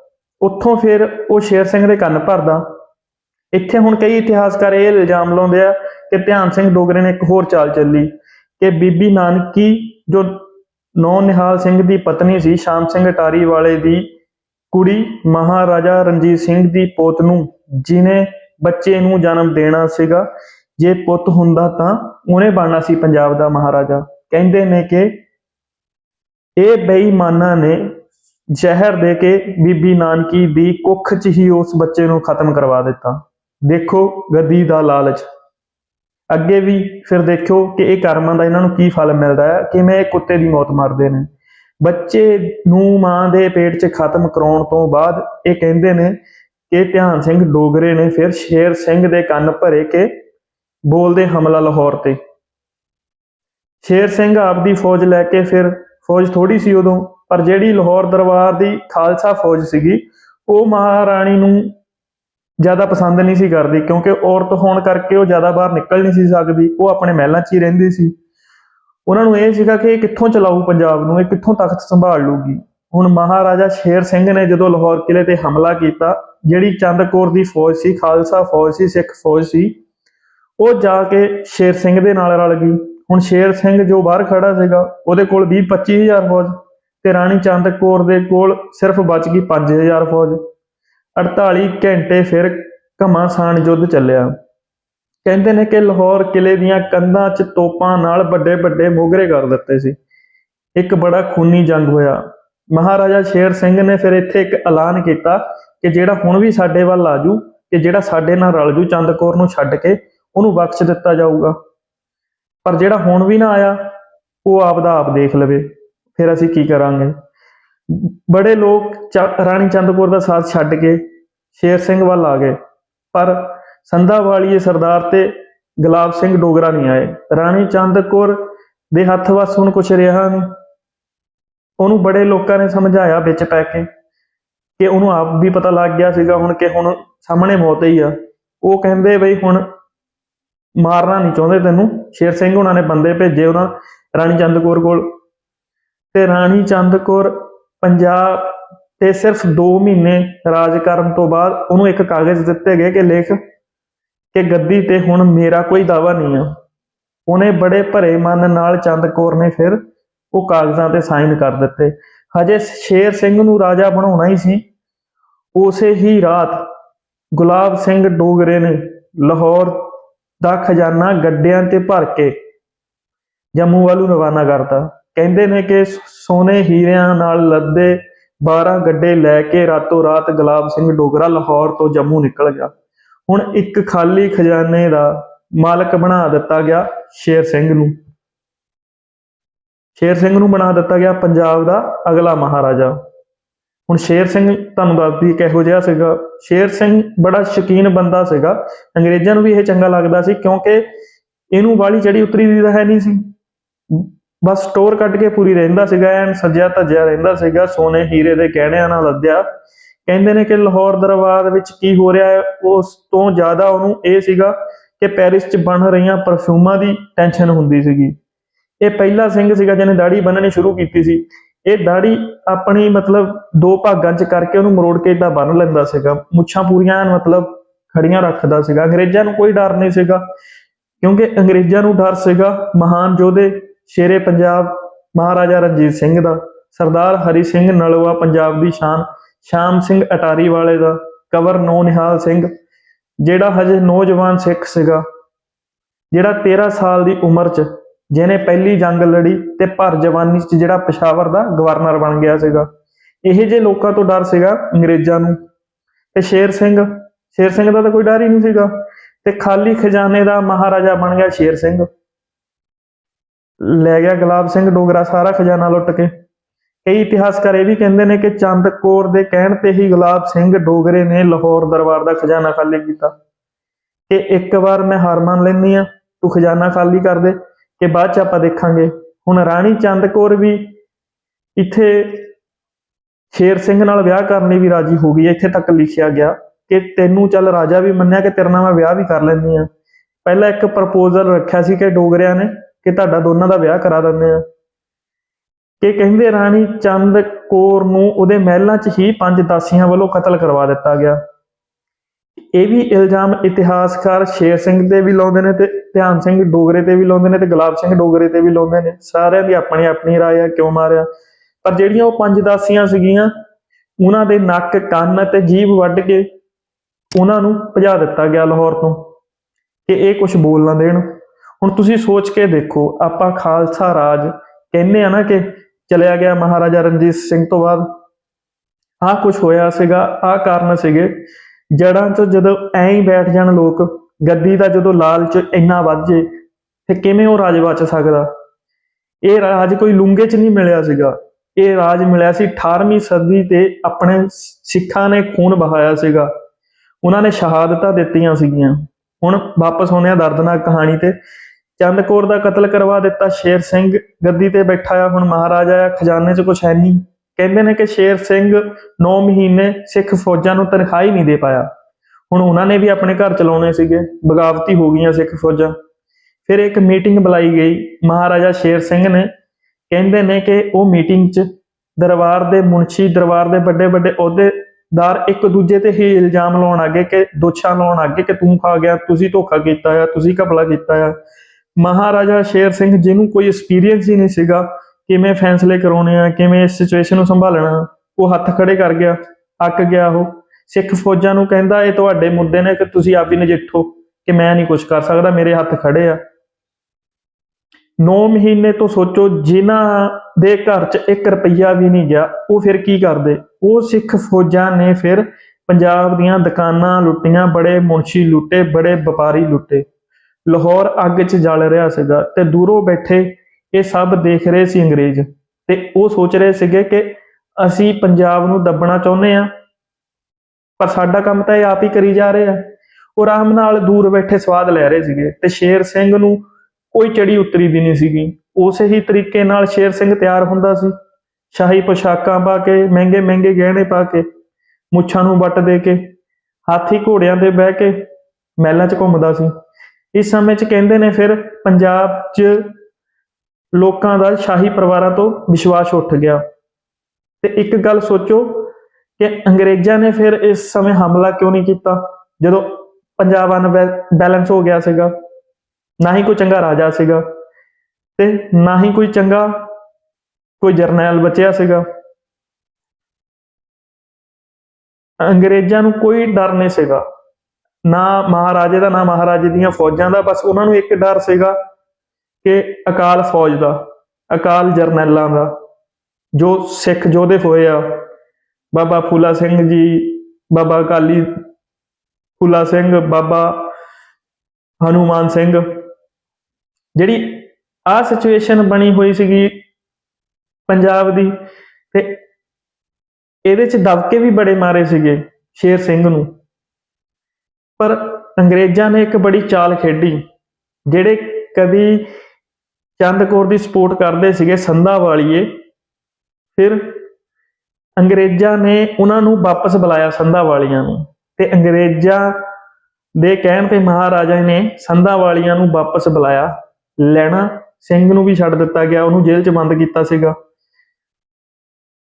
ਉੱਥੋਂ ਫਿਰ ਉਹ ਸ਼ੇਰ ਸਿੰਘ ਦੇ ਕੰਨ ਭਰਦਾ। ਇੱਥੇ ਹੁਣ ਕਈ ਇਤਿਹਾਸਕਾਰ ਇਹ ਇਲਜ਼ਾਮ ਲਾਉਂਦੇ ਆ ਕਿ ਧਿਆਨ ਸਿੰਘ ਡੋਗਰੇ ਨੇ ਇੱਕ ਹੋਰ ਚਾਲ ਚੱਲੀ ਕਿ ਬੀਬੀ ਨਾਨਕੀ ਜੋ ਨੌ ਨਿਹਾਲ ਸਿੰਘ ਦੀ ਪਤਨੀ ਸੀ, ਸ਼ਾਮ ਸਿੰਘ ਅਟਾਰੀ ਵਾਲੇ ਦੀ ਕੁੜੀ ਮਹਾਰਾਜਾ ਰਣਜੀਤ ਸਿੰਘ ਦੀ ਪੋਤ ਨੂੰ ਜਿਨੇ ਬੱਚੇ ਨੂੰ ਜਨਮ ਦੇਣਾ ਸੀਗਾ, ਜੇ ਪੁੱਤ ਹੁੰਦਾ ਤਾਂ ਉਹਨੇ ਬਣਨਾ ਸੀ ਪੰਜਾਬ ਦਾ ਮਹਾਰਾਜਾ। ਕਹਿੰਦੇ ਨੇ ਕਿ ਇਹ ਬੇਈਮਾਨਾਂ ਨੇ ਜ਼ਹਿਰ ਦੇ ਕੇ ਬੀਬੀ ਨਾਨਕੀ ਦੀ ਕੁੱਖ 'ਚ ਹੀ ਉਸ ਬੱਚੇ ਨੂੰ ਖਤਮ ਕਰਵਾ ਦਿੱਤਾ। ਦੇਖੋ ਗੱਦੀ ਦਾ ਲਾਲਚ। ਅੱਗੇ ਵੀ ਫਿਰ ਦੇਖਿਓ ਕਿ ਇਹ ਕਰਮਾਂ ਦਾ ਇਹਨਾਂ ਨੂੰ ਕੀ ਫਲ ਮਿਲਦਾ ਹੈ, ਕਿਵੇਂ ਇਹ ਕੁੱਤੇ ਦੀ ਮੌਤ ਮਰਦੇ ਨੇ। ਬੱਚੇ ਨੂੰ ਮਾਂ ਦੇ ਪੇਟ 'ਚ ਖਤਮ ਕਰਾਉਣ ਤੋਂ ਬਾਅਦ ਇਹ ਕਹਿੰਦੇ ਨੇ ਕਿ ਧਿਆਨ ਸਿੰਘ ਡੋਗਰੇ ਨੇ ਫਿਰ ਸ਼ੇਰ ਸਿੰਘ ਦੇ ਕੰਨ ਭਰੇ ਕੇ ਬੋਲਦੇ ਹਮਲਾ ਲਾਹੌਰ ਤੇ। ਸ਼ੇਰ ਸਿੰਘ ਆਪਦੀ ਫੌਜ ਲੈ ਕੇ ਫਿਰ ਫੌਜ ਥੋੜੀ ਸੀ ਉਦੋਂ, ਪਰ ਜਿਹੜੀ ਲਾਹੌਰ ਦਰਬਾਰ ਦੀ ਖਾਲਸਾ ਫੌਜ ਸੀਗੀ, ਉਹ ਮਹਾਰਾਣੀ ਨੂੰ ਜ਼ਿਆਦਾ ਪਸੰਦ ਨਹੀਂ ਸੀ ਕਰਦੀ, ਕਿਉਂਕਿ ਔਰਤ ਹੋਣ ਕਰਕੇ ਉਹ ਜ਼ਿਆਦਾ ਬਾਹਰ ਨਿਕਲ ਨਹੀਂ ਸੀ ਸਕਦੀ, ਉਹ ਆਪਣੇ ਮਹਿਲਾਂ 'ਚ ਹੀ ਰਹਿੰਦੀ ਸੀ। ਉਹਨਾਂ ਨੂੰ ਇਹ ਸੀਗਾ ਕਿ ਇਹ ਕਿੱਥੋਂ ਚਲਾਊ ਪੰਜਾਬ ਨੂੰ, ਇਹ ਕਿੱਥੋਂ ਤਖਤ ਸੰਭਾਲ ਲੂਗੀ ਹੁਣ ਮਹਾਰਾਜਾ ਸ਼ੇਰ ਸਿੰਘ ਨੇ ਜਦੋਂ ਲਾਹੌਰ ਕਿਲੇ ਤੇ ਹਮਲਾ ਕੀਤਾ, ਜਿਹੜੀ ਚੰਦ ਕੌਰ ਦੀ ਫੌਜ ਸੀ, ਖਾਲਸਾ ਫੌਜ ਸੀ, ਸਿੱਖ ਫੌਜ ਸੀ, ਉਹ ਜਾ ਕੇ ਸ਼ੇਰ ਸਿੰਘ ਦੇ ਨਾਲ ਰਲ ਗਈ। ਹੁਣ ਸ਼ੇਰ ਸਿੰਘ ਜੋ ਬਾਹਰ ਖੜਾ ਸੀਗਾ, ਉਹਦੇ ਕੋਲ 20 25000 ਫੌਜ ਤੇ ਰਾਣੀ ਚੰਦ ਕੌਰ ਦੇ ਕੋਲ ਸਿਰਫ ਬਚ ਗਈ 5000 ਫੌਜ। 48 ਘੰਟੇ ਫਿਰ ਘਮਾਸਾਨ ਯੁੱਧ ਚੱਲਿਆ। ਕਹਿੰਦੇ ਨੇ ਕਿ ਲਾਹੌਰ ਕਿਲੇ ਦੀਆਂ ਕੰਧਾਂ 'ਚ ਤੋਪਾਂ ਨਾਲ ਵੱਡੇ ਵੱਡੇ ਮੋਗਰੇ ਕਰ ਦਿੱਤੇ ਸੀ। ਇੱਕ ਬੜਾ ਖੂਨੀ ਜੰਗ ਹੋਇਆ। ਮਹਾਰਾਜਾ ਸ਼ੇਰ ਸਿੰਘ ਨੇ ਫਿਰ ਇੱਥੇ ਇੱਕ ਐਲਾਨ ਕੀਤਾ ਕਿ ਜਿਹੜਾ ਹੁਣ ਵੀ ਸਾਡੇ ਵੱਲ ਆਜੂ, ਕਿ ਜਿਹੜਾ ਸਾਡੇ ਨਾਲ ਰਲ ਜੂ, ਚੰਦ ਕੌਰ ਨੂੰ ਛੱਡ ਕੇ ਉਹਨੂੰ ਬਖਸ਼ ਦਿੱਤਾ ਜਾਊਗਾ। ਪਰ ਜਿਹੜਾ ਹੁਣ ਵੀ ਨਾ ਆਇਆ, ਉਹ ਆਪ ਦਾ ਆਪ ਦੇਖ ਲਵੇ। ਫਿਰ ਅਸੀਂ ਕੀ ਕਰਾਂਗੇ? ਬੜੇ ਲੋਕ ਚ- ਰਾਣੀ ਚੰਦ ਕੌਰ ਦਾ ਸਾਥ ਛੱਡ ਕੇ ਸ਼ੇਰ ਸਿੰਘ ਵੱਲ ਆ ਗਏ। ਪਰ ਸੰਧਾ ਵਾਲੀਏ ਸਰਦਾਰ ਤੇ ਗੁਲਾਬ ਸਿੰਘ ਡੋਗਰਾ ਨਹੀਂ ਆਏ। ਰਾਣੀ ਚੰਦ ਕੌਰ ਦੇ ਹੱਥ ਵਸ ਹੁਣ ਕੁਛ ਰਿਹਾ ਨਹੀਂ। ਉਹਨੂੰ ਬੜੇ ਲੋਕਾਂ ਨੇ ਸਮਝਾਇਆ ਵਿੱਚ ਪੈ ਕੇ ਕਿ ਉਹਨੂੰ ਆਪ ਵੀ ਪਤਾ ਲੱਗ ਗਿਆ ਸੀਗਾ ਹੁਣ ਕਿ ਹੁਣ ਸਾਹਮਣੇ ਮੌਤ ਹੀ ਆ। ਉਹ ਕਹਿੰਦੇ ਬਈ ਹੁਣ ਮਾਰਨਾ ਨਹੀਂ ਚਾਹੁੰਦੇ ਤੈਨੂੰ। ਸ਼ੇਰ ਸਿੰਘ ਉਹਨਾਂ ਨੇ ਬੰਦੇ ਭੇਜੇ ਉਹਨਾਂ ਰਾਣੀ ਚੰਦ ਕੌਰ ਕੋਲ। ਤੇ ਰਾਣੀ ਚੰਦ ਕੌਰ ਪੰਜਾਬ ਤੇ ਸਿਰਫ 2 ਮਹੀਨੇ ਰਾਜ ਕਰਨ ਤੋਂ ਬਾਅਦ ਉਹਨੂੰ ਇੱਕ ਕਾਗਜ਼ ਦਿੱਤੇ ਗਏ ਕਿ ਲੇਖ ਕਿ ਗੱਦੀ ਤੇ ਹੁਣ ਮੇਰਾ ਕੋਈ ਦਾਵਾ ਨਹੀਂ ਆ। ਉਹਨੇ ਬੜੇ ਭਰੇ ਮਨ ਨਾਲ ਚੰਦ ਕੌਰ ਨੇ ਫਿਰ ਉਹ ਕਾਗਜ਼ਾਂ ਤੇ ਸਾਈਨ ਕਰ ਦਿੱਤੇ। ਹਜੇ ਸ਼ੇਰ ਸਿੰਘ ਨੂੰ ਰਾਜਾ ਬਣਾਉਣਾ ਹੀ ਸੀ। ਉਸੇ ਹੀ ਰਾਤ ਗੁਲਾਬ ਸਿੰਘ ਡੋਗਰੇ ਨੇ ਲਾਹੌਰ ਦਾ ਖਜ਼ਾਨਾ ਗੱਡਿਆਂ ਤੇ ਭਰ ਕੇ ਜੰਮੂ ਵੱਲ ਰਵਾਨਾ ਕਰਤਾ। ਕਹਿੰਦੇ ਨੇ ਕਿ ਸੋਨੇ ਹੀਰਿਆਂ ਨਾਲ ਲੱਦੇ 12 ਗੱਡੇ ਲੈ ਕੇ ਰਾਤੋਂ ਰਾਤ ਗੁਲਾਬ ਸਿੰਘ ਡੋਗਰਾ ਲਾਹੌਰ ਤੋਂ ਜੰਮੂ ਨਿਕਲ ਗਿਆ। ਹੁਣ ਇੱਕ ਖਾਲੀ ਖਜ਼ਾਨੇ ਦਾ ਮਾਲਕ ਬਣਾ ਦਿੱਤਾ ਗਿਆ ਸ਼ੇਰ ਸਿੰਘ ਨੂੰ। ਸ਼ੇਰ ਸਿੰਘ ਨੂੰ ਬਣਾ ਦਿੱਤਾ ਗਿਆ ਪੰਜਾਬ ਦਾ ਅਗਲਾ ਮਹਾਰਾਜਾ। ਹੁਣ ਸ਼ੇਰ ਸਿੰਘ ਤੁਹਾਨੂੰ ਦੱਸਦੀ ਕਿਹੋ ਜਿਹਾ ਸੀਗਾ। ਸ਼ੇਰ ਸਿੰਘ ਬੜਾ ਸ਼ਕੀਨ ਬੰਦਾ ਸੀਗਾ। ਅੰਗਰੇਜ਼ਾਂ ਨੂੰ ਵੀ ਇਹ ਚੰਗਾ ਲੱਗਦਾ ਸੀ ਕਿਉਂਕਿ ਇਹਨੂੰ ਵਾਲੀ ਚੜੀ ਉਤਰੀ ਦੀ ਤਾਂ ਹੈ ਨਹੀਂ ਸੀ। ਬਸ ਸਟੋਰ ਕੱਢ ਕੇ ਪੂਰੀ ਰਹਿੰਦਾ ਸੀਗਾ, ਐਨ ਸੱਜਿਆ ਧਜਿਆ ਰਹਿੰਦਾ ਸੀਗਾ, ਸੋਨੇ ਹੀਰੇ ਦੇ ਗਹਿਣਿਆਂ ਨਾਲ ਲੱਦਿਆ ਕਹਿੰਦੇ ਨੇ ਕਿ ਲਾਹੌਰ ਦਰਬਾਰ ਵਿੱਚ ਕੀ ਹੋ ਰਿਹਾ ਹੈ, ਉਸ ਤੋਂ ਜ਼ਿਆਦਾ ਉਹਨੂੰ ਇਹ ਸੀਗਾ ਕਿ ਪੈਰਿਸ 'ਚ ਬਣ ਰਹੀਆਂ ਪਰਫਿਊਮਾਂ ਦੀ ਟੈਨਸ਼ਨ ਹੁੰਦੀ ਸੀਗੀ। ਇਹ ਪਹਿਲਾ ਸਿੰਘ ਸੀਗਾ ਜਿਹਨੇ ਦਾੜੀ ਬੰਨਣੀ ਸ਼ੁਰੂ ਕੀਤੀ ਸੀ। ਇਹ ਦਾੜੀ ਆਪਣੀ ਮਤਲਬ ਦੋ ਭਾਗਾਂ 'ਚ ਕਰਕੇ ਉਹਨੂੰ ਮਰੋੜ ਕੇ ਇਦਾਂ ਬੰਨ ਲੈਂਦਾ ਸੀਗਾ। ਮੁੱਛਾਂ ਪੂਰੀਆਂ ਮਤਲਬ ਖੜੀਆਂ ਰੱਖਦਾ ਸੀਗਾ। ਅੰਗਰੇਜ਼ਾਂ ਨੂੰ ਕੋਈ ਡਰ ਨਹੀਂ ਸੀਗਾ, ਕਿਉਂਕਿ ਅੰਗਰੇਜ਼ਾਂ ਨੂੰ ਡਰ ਸੀਗਾ ਮਹਾਨ ਯੋਧੇ ਸ਼ੇਰੇ ਪੰਜਾਬ ਮਹਾਰਾਜਾ ਰਣਜੀਤ ਸਿੰਘ ਦਾ। ਸਰਦਾਰ ਹਰੀ ਸਿੰਘ ਨਲਵਾ ਪੰਜਾਬ ਦੀ ਸ਼ਾਨ ਸ਼ਾਮ ਸਿੰਘ ਅਟਾਰੀ ਵਾਲੇ ਦਾ, ਕਵਰ ਨੋ ਨਿਹਾਲ ਸਿੰਘ, ਜਿਹੜਾ ਹਜੇ ਨੌਜਵਾਨ ਸਿੱਖ ਸੀਗਾ, ਜਿਹੜਾ 13 ਸਾਲ ਦੀ ਉਮਰ 'ਚ ਜਿਹਨੇ ਪਹਿਲੀ ਜੰਗ ਲੜੀ ਤੇ ਭਰ ਜਵਾਨੀ 'ਚ ਜਿਹੜਾ ਪਸ਼ਾਵਰ ਦਾ ਗਵਰਨਰ ਬਣ ਗਿਆ ਸੀਗਾ। ਇਹ ਜੇ ਲੋਕਾਂ ਤੋਂ ਡਰ ਸੀਗਾ ਅੰਗਰੇਜ਼ਾਂ ਨੂੰ। ਤੇ ਸ਼ੇਰ ਸਿੰਘ ਸ਼ੇਰ ਸਿੰਘ ਦਾ ਤਾਂ ਕੋਈ ਡਰ ਹੀ ਨਹੀਂ ਸੀਗਾ। ਤੇ ਖਾਲੀ ਖਜ਼ਾਨੇ ਦਾ ਮਹਾਰਾਜਾ ਬਣ ਗਿਆ ਸ਼ੇਰ ਸਿੰਘ। ਲੈ ਗਿਆ ਗੁਲਾਬ ਸਿੰਘ, ਡੋਗਰਾ ਸਾਰਾ ਖਜ਼ਾਨਾ ਲੁੱਟ ਕੇ। ਕਈ ਇਤਿਹਾਸਕਾਰ ਇਹ ਵੀ ਕਹਿੰਦੇ ਨੇ ਕਿ ਚੰਦ ਕੌਰ ਦੇ ਕਹਿਣ ਤੇ ਹੀ ਗੁਲਾਬ ਸਿੰਘ ਡੋਗਰੇ ਨੇ ਲਾਹੌਰ ਦਰਬਾਰ ਦਾ ਖਜ਼ਾਨਾ ਖਾਲੀ ਕੀਤਾ। ਕਿ ਇੱਕ ਵਾਰ ਮੈਂ ਹਾਰ ਮੰਨ ਲੈਂਦੀ ਆ ਤੂੰ ਖਜ਼ਾਨਾ ਖਾਲੀ ਕਰ ਦੇ, ਕਿ ਬਾਅਦ ਚ ਆਪਾਂ ਦੇਖਾਂਗੇ। ਹੁਣ ਰਾਣੀ ਚੰਦ ਕੌਰ ਵੀ ਇੱਥੇ ਸ਼ੇਰ ਸਿੰਘ ਨਾਲ ਵਿਆਹ ਕਰਨ ਲਈ ਵੀ ਰਾਜੀ ਹੋ ਗਈ ਇੱਥੇ ਤੱਕ ਲਿਖਿਆ ਗਿਆ ਕਿ ਤੈਨੂੰ ਚੱਲ ਰਾਜਾ ਵੀ ਮੰਨਿਆ ਕਿ ਤੇਰੇ ਨਾਲ ਮੈਂ ਵਿਆਹ ਵੀ ਕਰ ਲੈਂਦੀ ਆ ਪਹਿਲਾਂ ਇੱਕ ਪ੍ਰਪੋਜ਼ਲ ਰੱਖਿਆ ਸੀ ਕਿ ਡੋਗਰਿਆਂ ਨੇ ਕਿ ਤੁਹਾਡਾ ਦੋਨਾਂ ਦਾ ਵਿਆਹ ਕਰਾ ਦਿੰਦੇ ਆ ਕਿ ਕਹਿੰਦੇ ਰਾਣੀ ਚੰਦ ਕੌਰ ਨੂੰ ਉਹਦੇ ਮਹਿਲਾਂ 'ਚ ਹੀ ਪੰਜ ਦਾਸੀਆਂ ਵੱਲੋਂ ਕਤਲ ਕਰਵਾ ਦਿੱਤਾ ਗਿਆ। ਇਹ ਵੀ ਇਲਜ਼ਾਮ ਇਤਿਹਾਸਕਾਰ ਸ਼ੇਰ ਸਿੰਘ ਤੇ ਵੀ ਲਾਉਂਦੇ ਨੇ ਤੇ ਧਿਆਨ ਸਿੰਘ ਡੋਗਰੇ ਤੇ ਵੀ ਲਾਉਂਦੇ ਨੇ ਤੇ ਗੁਲਾਬ ਸਿੰਘ ਡੋਗਰੇ ਤੇ ਵੀ ਲਾਉਂਦੇ ਨੇ। ਸਾਰਿਆਂ ਦੀ ਆਪਣੀ ਆਪਣੀ ਰਾਏ ਆ, ਕਿਉਂ ਮਾਰਿਆ? ਪਰ ਜਿਹੜੀਆਂ ਉਹ ਪੰਜ ਦਾਸੀਆਂ ਸੀਗੀਆਂ, ਉਹਨਾਂ ਦੇ ਨੱਕ, ਕੰਨ ਤੇ ਜੀਭ ਵੱਢ ਕੇ ਉਹਨਾਂ ਨੂੰ ਭਜਾ ਦਿੱਤਾ ਗਿਆ ਲਾਹੌਰ ਤੋਂ ਕਿ ਇਹ ਕੁਝ ਬੋਲ ਨਾ ਦੇਣ। ਹੁਣ ਤੁਸੀਂ ਸੋਚ ਕੇ ਦੇਖੋ, ਆਪਾਂ ਖਾਲਸਾ ਰਾਜ ਕਹਿੰਦੇ ਆ ਨਾ ਕਿ ਚਲਿਆ ਗਿਆ ਮਹਾਰਾਜਾ ਰਣਜੀਤ ਸਿੰਘ ਤੋਂ ਬਾਅਦ। ਆਹ ਕੁਝ ਹੋਇਆ ਸੀਗਾ, ਆਹ ਕਾਰਨ ਸੀਗੇ। ਜੜਾਂ 'ਚ ਜਦੋਂ ਐਂ ਹੀ ਬੈਠ ਜਾਣ ਲੋਕ, ਗੱਦੀ ਦਾ ਜਦੋਂ ਲਾਲਚ ਇੰਨਾ ਵੱਧ ਜੇ, ਤੇ ਕਿਵੇਂ ਉਹ ਰਾਜ ਬਚ ਸਕਦਾ? ਇਹ ਰਾਜ ਕੋਈ ਲੂੰਗੇ 'ਚ ਨਹੀਂ ਮਿਲਿਆ ਸੀਗਾ। ਇਹ ਰਾਜ ਮਿਲਿਆ ਸੀ 18ਵੀਂ ਸਦੀ ਤੇ ਆਪਣੇ ਸਿੱਖਾਂ ਨੇ ਖੂਨ ਬਹਾਇਆ ਸੀਗਾ। ਉਹਨਾਂ ਨੇ ਸ਼ਹਾਦਤਾਂ ਦਿੱਤੀਆਂ ਸੀਗੀਆਂ। ਹੁਣ ਵਾਪਸ ਆਉਂਦੇ ਆ ਦਰਦਨਾਕ ਕਹਾਣੀ ਤੇ ਚੰਦ ਕੌਰ ਦਾ ਕਤਲ ਕਰਵਾ ਦਿੱਤਾ ਸ਼ੇਰ ਸਿੰਘ। ਗੱਦੀ ਤੇ ਬੈਠਾ ਆ ਹੁਣ ਮਹਾਰਾਜਾ ਆ ਖਜ਼ਾਨੇ 'ਚ ਕੁਛ ਹੈ ਨਹੀਂ। ਕਹਿੰਦੇ ਨੇ ਕਿ ਸ਼ੇਰ ਸਿੰਘ 9 ਮਹੀਨੇ ਸਿੱਖ ਫੌਜਾਂ ਨੂੰ ਤਨਖਾਹ ਹੀ ਨਹੀਂ ਦੇ ਪਾਇਆ। ਹੁਣ ਉਹਨਾਂ ਨੇ ਵੀ ਆਪਣੇ ਘਰ ਚਲਾਉਣੇ ਸੀਗੇ, ਬਗਾਵਤੀ ਹੋ ਗਈਆਂ ਸਿੱਖ ਫੌਜਾਂ। ਫਿਰ ਇੱਕ ਮੀਟਿੰਗ ਬੁਲਾਈ ਗਈ। ਮਹਾਰਾਜਾ ਸ਼ੇਰ ਸਿੰਘ ਨੇ ਕਹਿੰਦੇ ਨੇ ਕਿ ਉਹ ਮੀਟਿੰਗ 'ਚ ਦਰਬਾਰ ਦੇ ਮੁਨਸ਼ੀ, ਦਰਬਾਰ ਦੇ ਵੱਡੇ ਵੱਡੇ ਅਹੁਦੇਦਾਰ ਇੱਕ ਦੂਜੇ ਤੇ ਹੀ ਇਲਜ਼ਾਮ ਲਾਉਣ ਅੱਗੇ ਕਿ, ਦੋਸ਼ਾਂ ਲਾਉਣ ਅੱਗੇ ਕਿ ਤੂੰ ਖਾ ਗਿਆ, ਤੁਸੀਂ ਧੋਖਾ ਕੀਤਾ ਆ, ਤੁਸੀਂ ਘਪਲਾ ਕੀਤਾ ਆ। ਮਹਾਰਾਜਾ ਸ਼ੇਰ ਸਿੰਘ ਜਿਹਨੂੰ ਕੋਈ ਐਕਸਪੀਰੀਅੰਸ ਹੀ ਨਹੀਂ ਸੀਗਾ ਕਿਵੇਂ ਫੈਸਲੇ ਕਰਾਉਣੇ ਆ, ਕਿਵੇਂ ਇਸ ਸਿਚੁਏਸ਼ਨ ਨੂੰ ਸੰਭਾਲਣਾ, ਉਹ ਹੱਥ ਖੜੇ ਕਰ ਗਿਆ, ਅੱਕ ਗਿਆ ਉਹ। ਸਿੱਖ ਫੌਜਾਂ ਨੂੰ ਕਹਿੰਦਾ, ਇਹ ਤੁਹਾਡੇ ਮੁੱਦੇ ਨੇ ਕਿ ਤੁਸੀਂ ਆਪ ਹੀ ਨਜਿੱਠੋ ਕਿ ਮੈਂ ਨਹੀਂ ਕੁਝ ਕਰ ਸਕਦਾ, ਮੇਰੇ ਹੱਥ ਖੜੇ ਆ। 9 ਮਹੀਨੇ ਤੋਂ ਸੋਚੋ, ਜਿਨ੍ਹਾਂ ਦੇ ਘਰ 'ਚ 1 ਰੁਪਈਆ ਵੀ ਨਹੀਂ ਗਿਆ, ਉਹ ਫਿਰ ਕੀ ਕਰਦੇ? ਉਹ ਸਿੱਖ ਫੌਜਾਂ ਨੇ ਫਿਰ ਪੰਜਾਬ ਦੀਆਂ ਦੁਕਾਨਾਂ ਲੁੱਟੀਆਂ, ਬੜੇ ਮੁਨਸ਼ੀ ਲੁੱਟੇ, ਬੜੇ ਵਪਾਰੀ ਲੁੱਟੇ। ਲਾਹੌਰ ਅੱਗ 'ਚ ਜਲ ਰਿਹਾ ਸੀਗਾ ਤੇ ਦੂਰੋਂ ਬੈਠੇ ਇਹ ਸਭ ਦੇਖ ਰਹੇ ਸੀ ਅੰਗਰੇਜ਼ ਤੇ ਉਹ ਸੋਚ ਰਹੇ ਸੀਗੇ ਕਿ ਅਸੀਂ ਪੰਜਾਬ ਨੂੰ ਦੱਬਣਾ ਚਾਹੁੰਦੇ ਆ ਪਰ ਸਾਡਾ ਕੰਮ ਤਾਂ ਇਹ ਆਪ ਹੀ ਕਰੀ ਜਾ ਰਹੇ ਆ। ਉਹ ਆਰਾਮ ਨਾਲ ਦੂਰ ਬੈਠੇ ਸਵਾਦ ਲੈ ਰਹੇ ਸੀਗੇ ਤੇ ਸ਼ੇਰ ਸਿੰਘ ਨੂੰ ਕੋਈ ਚੜੀ ਉਤਰੀ ਵੀ ਨਹੀਂ ਸੀਗੀ। ਉਸੇ ਹੀ ਤਰੀਕੇ ਨਾਲ ਸ਼ੇਰ ਸਿੰਘ ਤਿਆਰ ਹੁੰਦਾ ਸੀ। ਸ਼ਾਹੀ ਪੋਸ਼ਾਕਾਂ ਪਾ ਕੇ, ਮਹਿੰਗੇ ਮਹਿੰਗੇ ਗਹਿਣੇ ਪਾ ਕੇ, ਮੁੱਛਾਂ ਨੂੰ ਵੱਟ ਦੇ ਕੇ, ਹਾਥੀ ਘੋੜਿਆਂ ਤੇ ਬਹਿ ਕੇ ਮਹਿਲਾਂ 'ਚ ਘੁੰਮਦਾ ਸੀ। ਇਸ ਸਮੇਂ 'ਚ ਕਹਿੰਦੇ ਨੇ ਫਿਰ ਪੰਜਾਬ 'ਚ ਲੋਕਾਂ ਦਾ ਸ਼ਾਹੀ ਪਰਿਵਾਰਾਂ ਤੋਂ ਵਿਸ਼ਵਾਸ ਉੱਠ ਗਿਆ। ਤੇ ਇੱਕ ਗੱਲ ਸੋਚੋ ਕਿ ਅੰਗਰੇਜ਼ਾਂ ਨੇ ਫਿਰ ਇਸ ਸਮੇਂ ਹਮਲਾ ਕਿਉਂ ਨਹੀਂ ਕੀਤਾ? ਜਦੋਂ ਪੰਜਾਬ ਅਨ ਬੈਲੈਂਸ ਹੋ ਗਿਆ ਸੀਗਾ, ਨਾ ਹੀ ਕੋਈ ਚੰਗਾ ਰਾਜਾ ਸੀਗਾ ਤੇ ਨਾ ਹੀ ਕੋਈ ਚੰਗਾ ਕੋਈ ਜਰਨੈਲ ਬਚਿਆ ਸੀਗਾ। ਅੰਗਰੇਜ਼ਾਂ ਨੂੰ ਕੋਈ ਡਰ ਨਹੀਂ ਸੀਗਾ। ਨਾ ਮਹਾਰਾਜੇ ਦਾ, ਨਾ ਮਹਾਰਾਜੇ ਦੀਆਂ ਫੌਜਾਂ ਦਾ, ਬਸ ਉਹਨਾਂ ਨੂੰ ਇੱਕ ਡਰ ਸੀਗਾ ਕਿ ਅਕਾਲ ਫੌਜ ਦਾ, ਅਕਾਲ ਜਰਨੈਲਾਂ ਦਾ, ਜੋ ਸਿੱਖ ਯੋਧੇ ਹੋਏ ਆ, ਬਾਬਾ ਫੂਲਾ ਸਿੰਘ ਜੀ, ਬਾਬਾ ਅਕਾਲੀ ਫੂਲਾ ਸਿੰਘ, ਬਾਬਾ ਹਨੂਮਾਨ ਸਿੰਘ, ਜਿਹੜੀ ਆ ਸਿਚੁਏਸ਼ਨ ਬਣੀ ਹੋਈ ਸੀਗੀ ਪੰਜਾਬ ਦੀ ਤੇ ਇਹਦੇ ਚ ਦਬਕੇ ਵੀ ਬੜੇ ਮਾਰੇ ਸੀਗੇ ਸ਼ੇਰ ਸਿੰਘ ਨੂੰ। ਪਰ ਅੰਗਰੇਜ਼ਾਂ ਨੇ ਇੱਕ ਬੜੀ ਚਾਲ ਖੇਡੀ, ਜਿਹੜੇ ਕਦੀ ਚੰਦ ਕੌਰ ਦੀ ਸਪੋਰਟ ਕਰਦੇ ਸੀਗੇ ਸੰਧਾ ਵਾਲੀਏ, ਫਿਰ ਅੰਗਰੇਜ਼ਾਂ ਨੇ ਉਹਨਾਂ ਨੂੰ ਵਾਪਸ ਬੁਲਾਇਆ ਸੰਧਾ ਵਾਲੀਆਂ ਨੂੰ ਤੇ ਅੰਗਰੇਜ਼ਾਂ ਦੇ ਕਹਿਣ ਤੇ ਮਹਾਰਾਜਾ ਨੇ ਸੰਧਾ ਵਾਲੀਆਂ ਨੂੰ ਵਾਪਸ ਬੁਲਾਇਆ। ਲੈਣਾ ਸਿੰਘ ਨੂੰ ਵੀ ਛੱਡ ਦਿੱਤਾ ਗਿਆ, ਉਹਨੂੰ ਜੇਲ੍ਹ 'ਚ ਬੰਦ ਕੀਤਾ ਸੀਗਾ।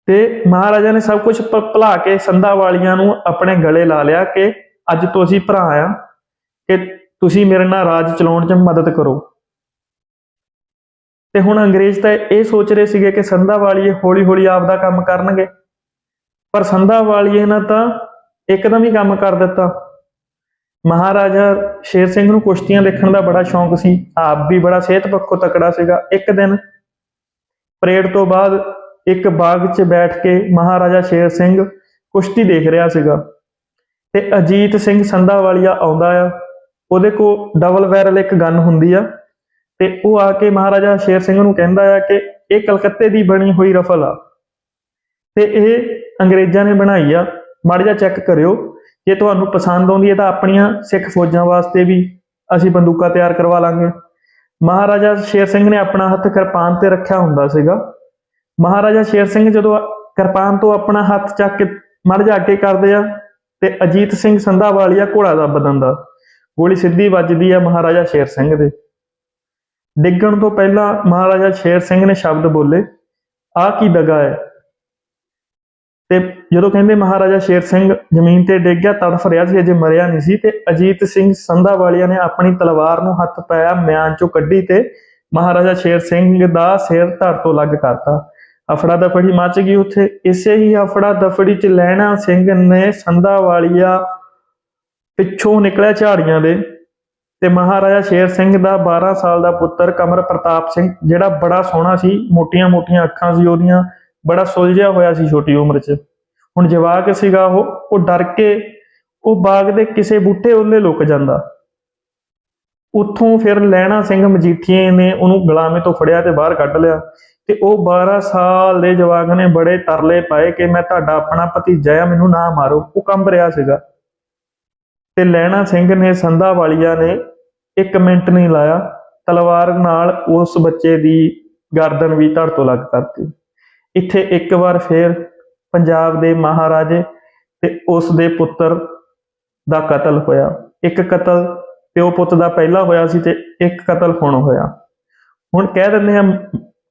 ਤੇ ਮਹਾਰਾਜਾ ਨੇ ਸਭ ਕੁਝ ਭੁਲਾ ਕੇ ਸੰਧਾ ਵਾਲੀਆਂ ਨੂੰ ਆਪਣੇ ਗਲੇ ਲਾ ਲਿਆ ਕਿ ਅੱਜ ਤੋਂ ਅਸੀਂ ਭਰਾ ਆ ਕਿ ਤੁਸੀਂ ਮੇਰੇ ਨਾਲ ਰਾਜ ਚਲਾਉਣ 'ਚ ਮਦਦ ਕਰੋ। ਤੇ ਹੁਣ ਅੰਗਰੇਜ਼ ਤਾਂ ਇਹ ਸੋਚ ਰਹੇ ਸੀਗੇ ਕਿ ਸੰਧਾ ਵਾਲੀਏ ਹੌਲੀ ਹੌਲੀ ਆਪ ਦਾ ਕੰਮ ਕਰਨਗੇ। ਪਰ ਸੰਧਾ ਵਾਲੀਏ ਨੇ ਤਾਂ ਇੱਕਦਮ ਹੀ ਕੰਮ ਕਰ ਦਿੱਤਾ। ਮਹਾਰਾਜਾ ਸ਼ੇਰ ਸਿੰਘ ਨੂੰ ਕੁਸ਼ਤੀਆਂ ਦੇਖਣ ਦਾ ਬੜਾ ਸ਼ੌਂਕ ਸੀ। ਆਪ ਵੀ ਬੜਾ ਸਿਹਤ ਪੱਖੋਂ ਤਕੜਾ ਸੀਗਾ। ਇੱਕ ਦਿਨ ਪਰੇਡ ਤੋਂ ਬਾਅਦ ਇੱਕ ਬਾਗ 'ਚ ਬੈਠ ਕੇ ਮਹਾਰਾਜਾ ਸ਼ੇਰ ਸਿੰਘ ਕੁਸ਼ਤੀ ਦੇਖ ਰਿਹਾ ਸੀਗਾ। ਤੇ ਅਜੀਤ ਸਿੰਘ ਸੰਧਾ ਵਾਲੀਆ ਆਉਂਦਾ ਆ। ਉਹਦੇ ਕੋ ਡਬਲ ਬੈਰਲ ਇੱਕ ਗਨ ਹੁੰਦੀ ਆ। ਤੇ ਉਹ ਆ ਕੇ ਮਹਾਰਾਜਾ ਸ਼ੇਰ ਸਿੰਘ ਨੂੰ ਕਹਿੰਦਾ ਆ ਕਿ ਇਹ ਕਲਕੱਤੇ ਦੀ ਬਣੀ ਹੋਈ ਰਫਲ ਆ। ਤੇ ਇਹ ਅੰਗਰੇਜ਼ਾਂ ਨੇ ਬਣਾਈ ਆ। ਮਾੜਾ ਜਿਹਾ ਚੈੱਕ ਕਰਿਓ। ਜੇ ਤੁਹਾਨੂੰ ਪਸੰਦ ਆਉਂਦੀ ਹੈ ਤਾਂ ਆਪਣੀਆਂ ਸਿੱਖ ਫੌਜਾਂ ਵਾਸਤੇ ਵੀ ਅਸੀਂ ਬੰਦੂਕਾਂ ਤਿਆਰ ਕਰਵਾ ਲਾਂਗੇ। ਮਹਾਰਾਜਾ ਸ਼ੇਰ ਸਿੰਘ ਨੇ ਆਪਣਾ ਹੱਥ ਕਿਰਪਾਨ ਤੇ ਰੱਖਿਆ ਹੁੰਦਾ ਸੀਗਾ। ਮਹਾਰਾਜਾ ਸ਼ੇਰ ਸਿੰਘ ਜਦੋਂ ਕਿਰਪਾਨ ਤੋਂ ਆਪਣਾ ਹੱਥ ਚੱਕ ਕੇ ਮੜ ਜਾ ਕੇ ਕਰਦੇ ਆ ਤੇ ਅਜੀਤ ਸਿੰਘ ਸੰਧਾ ਵਾਲੀਆ ਘੋੜਾ ਦੱਬ ਦਿੰਦਾ ਗੋਲੀ ਸਿੱਧੀ ਵੱਜਦੀ ਹੈ ਮਹਾਰਾਜਾ ਸ਼ੇਰ ਸਿੰਘ ਦੇ। ਡਿੱਗਣ ਤੋਂ ਪਹਿਲਾਂ ਮਹਾਰਾਜਾ ਸ਼ੇਰ ਸਿੰਘ ਨੇ ਸ਼ਬਦ ਬੋਲੇ ਆ ਕੀ ਦਗਾ ਹੈ? ਤੇ ਜਦੋਂ ਕਹਿੰਦੇ ਮਹਾਰਾਜਾ ਸ਼ੇਰ ਸਿੰਘ ਜ਼ਮੀਨ ਤੇ ਡਿੱਗ ਗਿਆ, ਤੜਫ ਰਿਹਾ ਸੀ, ਅਜੇ ਮਰਿਆ ਨਹੀਂ ਸੀ, ਤੇ ਅਜੀਤ ਸਿੰਘ ਸੰਧਾਵਾਲੀਆ ਨੇ ਆਪਣੀ ਤਲਵਾਰ ਨੂੰ ਹੱਥ ਪਾਇਆ ਮਿਆਨ ਚੋਂ ਕੱਢੀ ਤੇ ਮਹਾਰਾਜਾ ਸ਼ੇਰ ਸਿੰਘ ਦਾ ਸਿਰ ਧੜ ਤੋਂ ਲੱਗ ਕਰਤਾ। ਅਫੜਾ ਦਫੜੀ ਮੱਚ ਗਈ ਉੱਥੇ। ਇਸੇ ਹੀ ਅਫੜਾ ਦਫੜੀ ਚ ਲੈਣਾ ਸਿੰਘ ਨੇ ਸੰਧਾ ਵਾਲੀਆ ਪਿੱਛੋਂ ਨਿਕਲਿਆ ਝਾੜੀਆਂ ਦੇ ਤੇ ਮਹਾਰਾਜਾ ਸ਼ੇਰ ਸਿੰਘ ਦਾ 12 ਸਾਲ ਦਾ ਪੁੱਤਰ ਕਮਰ ਪ੍ਰਤਾਪ ਸਿੰਘ, ਜਿਹੜਾ ਬੜਾ ਸੋਹਣਾ ਸੀ ਮੋਟੀਆਂ-ਮੋਟੀਆਂ ਅੱਖਾਂ ਸੀ ਉਹਦੀਆਂ, ਬੜਾ ਸੁਲਝਿਆ ਹੋਇਆ ਸੀ ਛੋਟੀ ਉਮਰ 'ਚ। ਹੁਣ ਜਵਾਕ ਸੀਗਾ ਉਹ ਉਹ ਡਰ ਕੇ ਉਹ ਬਾਗ ਦੇ ਕਿਸੇ ਬੂਟੇ ਉੱਲੇ ਲੁਕ ਜਾਂਦਾ। ਉੱਥੋਂ ਫਿਰ ਲੈਣਾ ਸਿੰਘ ਮਜੀਠੀਏ ਨੇ ਉਹਨੂੰ ਗੁਲਾਮੇ ਤੋਂ ਫੜਿਆ ਤੇ ਬਾਹਰ ਕੱਢ ਲਿਆ। ਤੇ ਉਹ 12 ਸਾਲ ਦੇ ਜਵਾਕ ਨੇ ਬੜੇ ਤਰਲੇ ਪਾਏ ਕਿ ਮੈਂ ਤੁਹਾਡਾ ਆਪਣਾ ਭਤੀਜਾ ਆ, ਮੈਨੂੰ ਨਾ ਮਾਰੋ। ਉਹ ਕੰਬ ਰਿਹਾ ਸੀਗਾ। ਤੇ ਲੈਣਾ ਸਿੰਘ ਨੇ, ਸੰਧਾ ਵਾਲੀਆ ਨੇ ਇੱਕ ਮਿੰਟ ਨਹੀਂ ਲਾਇਆ। ਤਲਵਾਰ ਨਾਲ ਉਸ ਬੱਚੇ ਦੀ ਗਰਦਨ ਵੀ ਧੜ ਤੋਂ ਲੱਗ ਕਰਤੀ। ਇੱਥੇ ਇੱਕ ਵਾਰ ਫੇਰ ਪੰਜਾਬ ਦੇ ਮਹਾਰਾਜੇ ਤੇ ਉਸ ਦੇ ਪੁੱਤਰ ਦਾ ਕਤਲ ਹੋਇਆ। ਇੱਕ ਕਤਲ ਪਿਓ ਪੁੱਤ ਦਾ ਪਹਿਲਾ ਹੋਇਆ ਸੀ ਤੇ ਇੱਕ ਕਤਲ ਹੁਣ ਹੋਇਆ। ਹੁਣ ਕਹਿ ਦਿੰਦੇ ਆ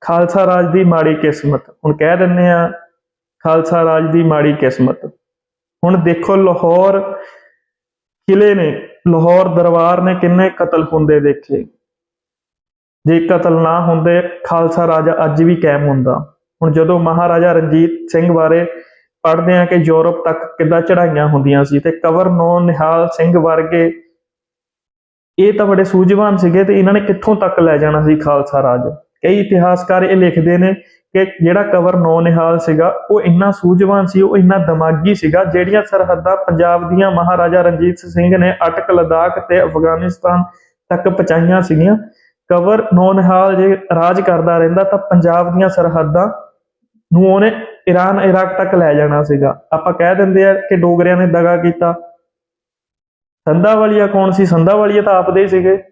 ਖਾਲਸਾ ਰਾਜ ਦੀ ਮਾੜੀ ਕਿਸਮਤ। ਹੁਣ ਕਹਿ ਦਿੰਦੇ ਆ ਖਾਲਸਾ ਰਾਜ ਦੀ ਮਾੜੀ ਕਿਸਮਤ। ਹੁਣ ਦੇਖੋ ਲਾਹੌਰ ਕਿਲੇ ਨੇ, ਲਾਹੌਰ ਦਰਬਾਰ ਨੇ ਕਿੰਨੇ ਕਤਲ ਹੁੰਦੇ ਦੇਖੇ। ਜੇ ਕਤਲ ਨਾ ਹੁੰਦੇ, ਖਾਲਸਾ ਰਾਜ ਅੱਜ ਵੀ ਕਾਇਮ ਹੁੰਦਾ। ਹੁਣ ਜਦੋਂ ਮਹਾਰਾਜਾ ਰਣਜੀਤ ਸਿੰਘ ਬਾਰੇ ਪੜ੍ਹਦੇ ਆ ਕਿ ਯੂਰਪ ਤੱਕ ਕਿੱਦਾਂ ਚੜਾਈਆਂ ਹੁੰਦੀਆਂ ਸੀ ਤੇ ਕਵਰ ਨੋ ਨਿਹਾਲ ਸਿੰਘ ਵਰਗੇ, ਇਹ ਤਾਂ ਬੜੇ ਸੂਝਵਾਨ ਸੀਗੇ ਤੇ ਇਹਨਾਂ ਨੇ ਕਿੱਥੋਂ ਤੱਕ ਲੈ ਜਾਣਾ ਸੀ ਖਾਲਸਾ ਰਾਜ? ਕਈ ਇਤਿਹਾਸਕਾਰ ਇਹ ਲਿਖਦੇ ਨੇ ਕਿ ਜਿਹੜਾ ਕਵਰ ਨੌ ਨਿਹਾਲ ਸੀਗਾ, ਉਹ ਇੰਨਾ ਸੂਝਵਾਨ ਸੀ, ਉਹ ਇੰਨਾ ਦਿਮਾਗੀ ਸੀਗਾ, ਜਿਹੜੀਆਂ ਸਰਹੱਦਾਂ ਪੰਜਾਬ ਦੀਆਂ ਮਹਾਰਾਜਾ ਰਣਜੀਤ ਸਿੰਘ ਨੇ ਅਟਕ, ਲਦਾਖ ਤੇ ਅਫਗਾਨਿਸਤਾਨ ਤੱਕ ਪਹੁੰਚਾਈਆਂ ਸੀਗੀਆਂ। ਕਵਰ ਨੌ ਨਿਹਾਲ ਜੇ ਰਾਜ ਕਰਦਾ ਰਹਿੰਦਾ ਤਾਂ ਪੰਜਾਬ ਦੀਆਂ ਸਰਹੱਦਾਂ ਨੂੰ ਉਹਨੇ ਈਰਾਨ ਇਰਾਕ ਤੱਕ ਲੈ ਜਾਣਾ ਸੀਗਾ। ਆਪਾਂ ਕਹਿ ਦਿੰਦੇ ਆ ਕਿ ਡੋਗਰਿਆਂ ਨੇ ਦਗਾ ਕੀਤਾ। ਸੰਧਾ ਵਾਲੀਆ ਕੌਣ ਸੀ? ਸੰਧਾ ਵਾਲੀਆ ਤਾਂ ਆਪਦੇ ਹੀ ਸੀਗੇ।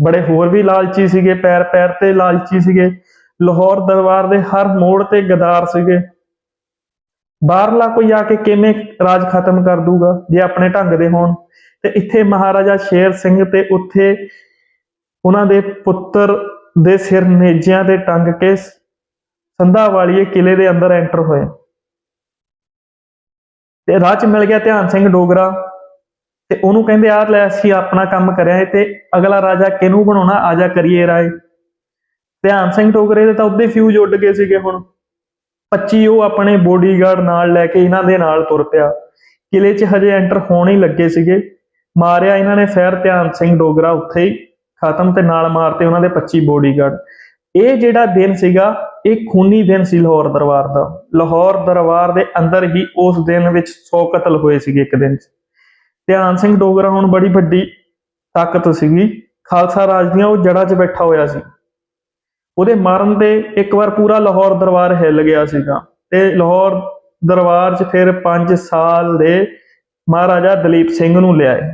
ਬੜੇ ਹੋਰ ਵੀ ਲਾਲਚੀ ਸੀਗੇ, ਪੈਰ ਪੈਰ ਤੇ ਲਾਲਚੀ ਸੀਗੇ। ਲਾਹੌਰ ਦਰਬਾਰ ਦੇ ਹਰ ਮੋੜ ਤੇ ਗਦਾਰ ਸੀਗੇ। ਬਾਹਰਲਾ ਕੋਈ ਆ ਕੇ ਕਿਵੇਂ ਰਾਜ ਖਤਮ ਕਰ ਦੂਗਾ, ਜੇ ਆਪਣੇ ਢੰਗ ਦੇ ਹੋਣ? ਤੇ ਇੱਥੇ ਮਹਾਰਾਜਾ ਸ਼ੇਰ ਸਿੰਘ ਤੇ ਉੱਥੇ ਉਹਨਾਂ ਦੇ ਪੁੱਤਰ ਦੇ ਸਿਰ ਨੇਜਿਆਂ ਤੇ ਟੰਗ ਕੇ ਸੰਧਾ ਵਾਲੀਏ ਕਿਲੇ ਦੇ ਅੰਦਰ ਐਂਟਰ ਹੋਏ। ਤੇ ਰਾਹ 'ਚ ਮਿਲ ਗਿਆ ਧਿਆਨ ਸਿੰਘ ਡੋਗਰਾ। ਤੇ ਉਹਨੂੰ ਕਹਿੰਦੇ ਆ ਲੈ ਅਸੀਂ ਆਪਣਾ ਕੰਮ ਕਰਿਆ ਏ ਤੇ ਅਗਲਾ ਰਾਜਾ ਕਿਹਨੂੰ ਬਣਾਉਣਾ? ਆਜਾ ਕਰੀਏ ਰਾਏ। ਧਿਆਨ ਸਿੰਘ ਟੋਗਰੇ ਦੇ ਤਾਂ ਉਹਦੇ ਫਿਊਜ਼ ਉੱਡ ਗਏ ਸੀਗੇ ਹੁਣ। 25 ਉਹ ਆਪਣੇ ਬੋਡੀਗਾਰਡ ਨਾਲ ਲੈ ਕੇ ਇਹਨਾਂ ਦੇ ਨਾਲ ਤੁਰ ਪਿਆ। ਕਿਲੇ 'ਚ ਹਜੇ ਐਂਟਰ ਹੋਣ ਹੀ ਲੱਗੇ ਸੀਗੇ। ਮਾਰਿਆ ਇਹਨਾਂ ਨੇ, ਫਿਰ ਧਿਆਨ ਸਿੰਘ ਡੋਗਰਾ ਉੱਥੇ ਹੀ ਖਤਮ ਤੇ ਨਾਲ ਮਾਰਤੇ ਉਹਨਾਂ ਦੇ 25 ਬੋਡੀਗਾਰਡ ਇਹ ਜਿਹੜਾ ਦਿਨ ਸੀਗਾ, ਇਹ ਖੂਨੀ ਦਿਨ ਸੀ ਲਾਹੌਰ ਦਰਬਾਰ ਦਾ। ਲਾਹੌਰ ਦਰਬਾਰ ਦੇ ਅੰਦਰ ਹੀ ਉਸ ਦਿਨ ਵਿੱਚ 100 ਕਤਲ ਹੋਏ ਸੀਗੇ ਇੱਕ ਦਿਨ 'ਚ। ਧਿਆਨ ਸਿੰਘ ਡੋਗਰਾ ਹੁਣ ਬੜੀ ਵੱਡੀ ਤਾਕਤ ਸੀਗੀ। ਖਾਲਸਾ ਰਾਜ ਦੀਆਂ ਉਹ ਜੜ੍ਹਾਂ 'ਚ ਬੈਠਾ ਹੋਇਆ ਸੀ। ਉਹਦੇ ਮਾਰਨ ਤੇ ਇੱਕ ਵਾਰ ਪੂਰਾ ਲਾਹੌਰ ਦਰਬਾਰ ਹਿੱਲ ਗਿਆ ਸੀਗਾ ਤੇ ਲਾਹੌਰ ਦਰਬਾਰ 'ਚ ਫਿਰ 5 ਸਾਲ ਦੇ ਮਹਾਰਾਜਾ ਦਲੀਪ ਸਿੰਘ ਨੂੰ ਲਿਆਏ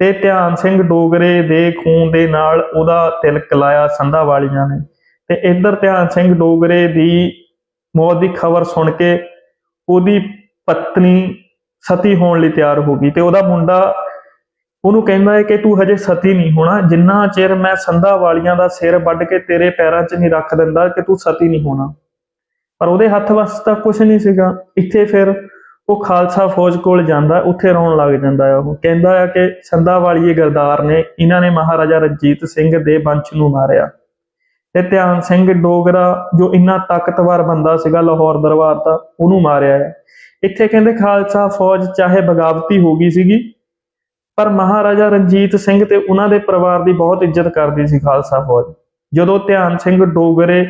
ਤੇ ਧਿਆਨ ਸਿੰਘ ਡੋਗਰੇ ਦੇ ਖੂਨ ਦੇ ਨਾਲ ਉਹਦਾ ਤਿਲਕ ਲਾਇਆ ਸੰਧਾ ਵਾਲੀਆਂ ਨੇ। ਤੇ ਇੱਧਰ ਧਿਆਨ ਸਿੰਘ ਡੋਗਰੇ ਦੀ ਮੌਤ ਦੀ ਖਬਰ ਸੁਣ ਕੇ ਉਹਦੀ ਪਤਨੀ ਸਤੀ ਹੋਣ ਲਈ ਤਿਆਰ ਹੋ ਗਈ ਤੇ ਉਹਦਾ ਮੁੰਡਾ ਉਹਨੂੰ ਕਹਿੰਦਾ ਹੈ ਕਿ ਤੂੰ ਹਜੇ ਸਤੀ ਨਹੀਂ ਹੋਣਾ, ਜਿੰਨਾ ਚਿਰ ਮੈਂ ਸੰਧਾ ਵਾਲੀਆਂ ਦਾ ਸਿਰ ਵੱਢ ਕੇ ਤੇਰੇ ਪੈਰਾਂ 'ਚ ਨਹੀਂ ਰੱਖ ਦਿੰਦਾ ਕਿ ਤੂੰ ਸਤੀ ਨਹੀਂ ਹੋਣਾ। ਪਰ ਉਹਦੇ ਹੱਥ ਵਸ ਤਾਂ ਕੁਝ ਨਹੀਂ ਸੀਗਾ। ਇੱਥੇ ਫਿਰ ਉਹ ਖਾਲਸਾ ਫੌਜ ਕੋਲ ਜਾਂਦਾ, ਉੱਥੇ ਰੋਣ ਲੱਗ ਜਾਂਦਾ ਹੈ ਉਹ। ਕਹਿੰਦਾ ਹੈ ਕਿ ਸੰਧਾ ਵਾਲੀਏ ਗਰਦਾਰ ਨੇ, ਇਹਨਾਂ ਨੇ ਮਹਾਰਾਜਾ ਰਣਜੀਤ ਸਿੰਘ ਦੇ ਵੰਸ਼ ਨੂੰ ਮਾਰਿਆ। ਤੇ ਧਿਆਨ ਸਿੰਘ ਡੋਗਰਾ ਜੋ ਇੰਨਾ ਤਾਕਤਵਰ ਬੰਦਾ ਸੀਗਾ ਲਾਹੌਰ ਦਰਬਾਰ ਦਾ, ਉਹਨੂੰ ਮਾਰਿਆ ਹੈ। ਇੱਥੇ ਕਹਿੰਦੇ ਖਾਲਸਾ ਫੌਜ ਚਾਹੇ ਬਗਾਵਤੀ ਹੋ ਗਈ ਸੀਗੀ, ਪਰ ਮਹਾਰਾਜਾ ਰਣਜੀਤ ਸਿੰਘ ਤੇ ਉਹਨਾਂ ਦੇ ਪਰਿਵਾਰ ਦੀ ਬਹੁਤ ਇੱਜ਼ਤ ਕਰਦੀ ਸੀ ਖਾਲਸਾ ਫੌਜ। ਜਦੋਂ ਧਿਆਨ ਸਿੰਘ ਡੋਗਰੇ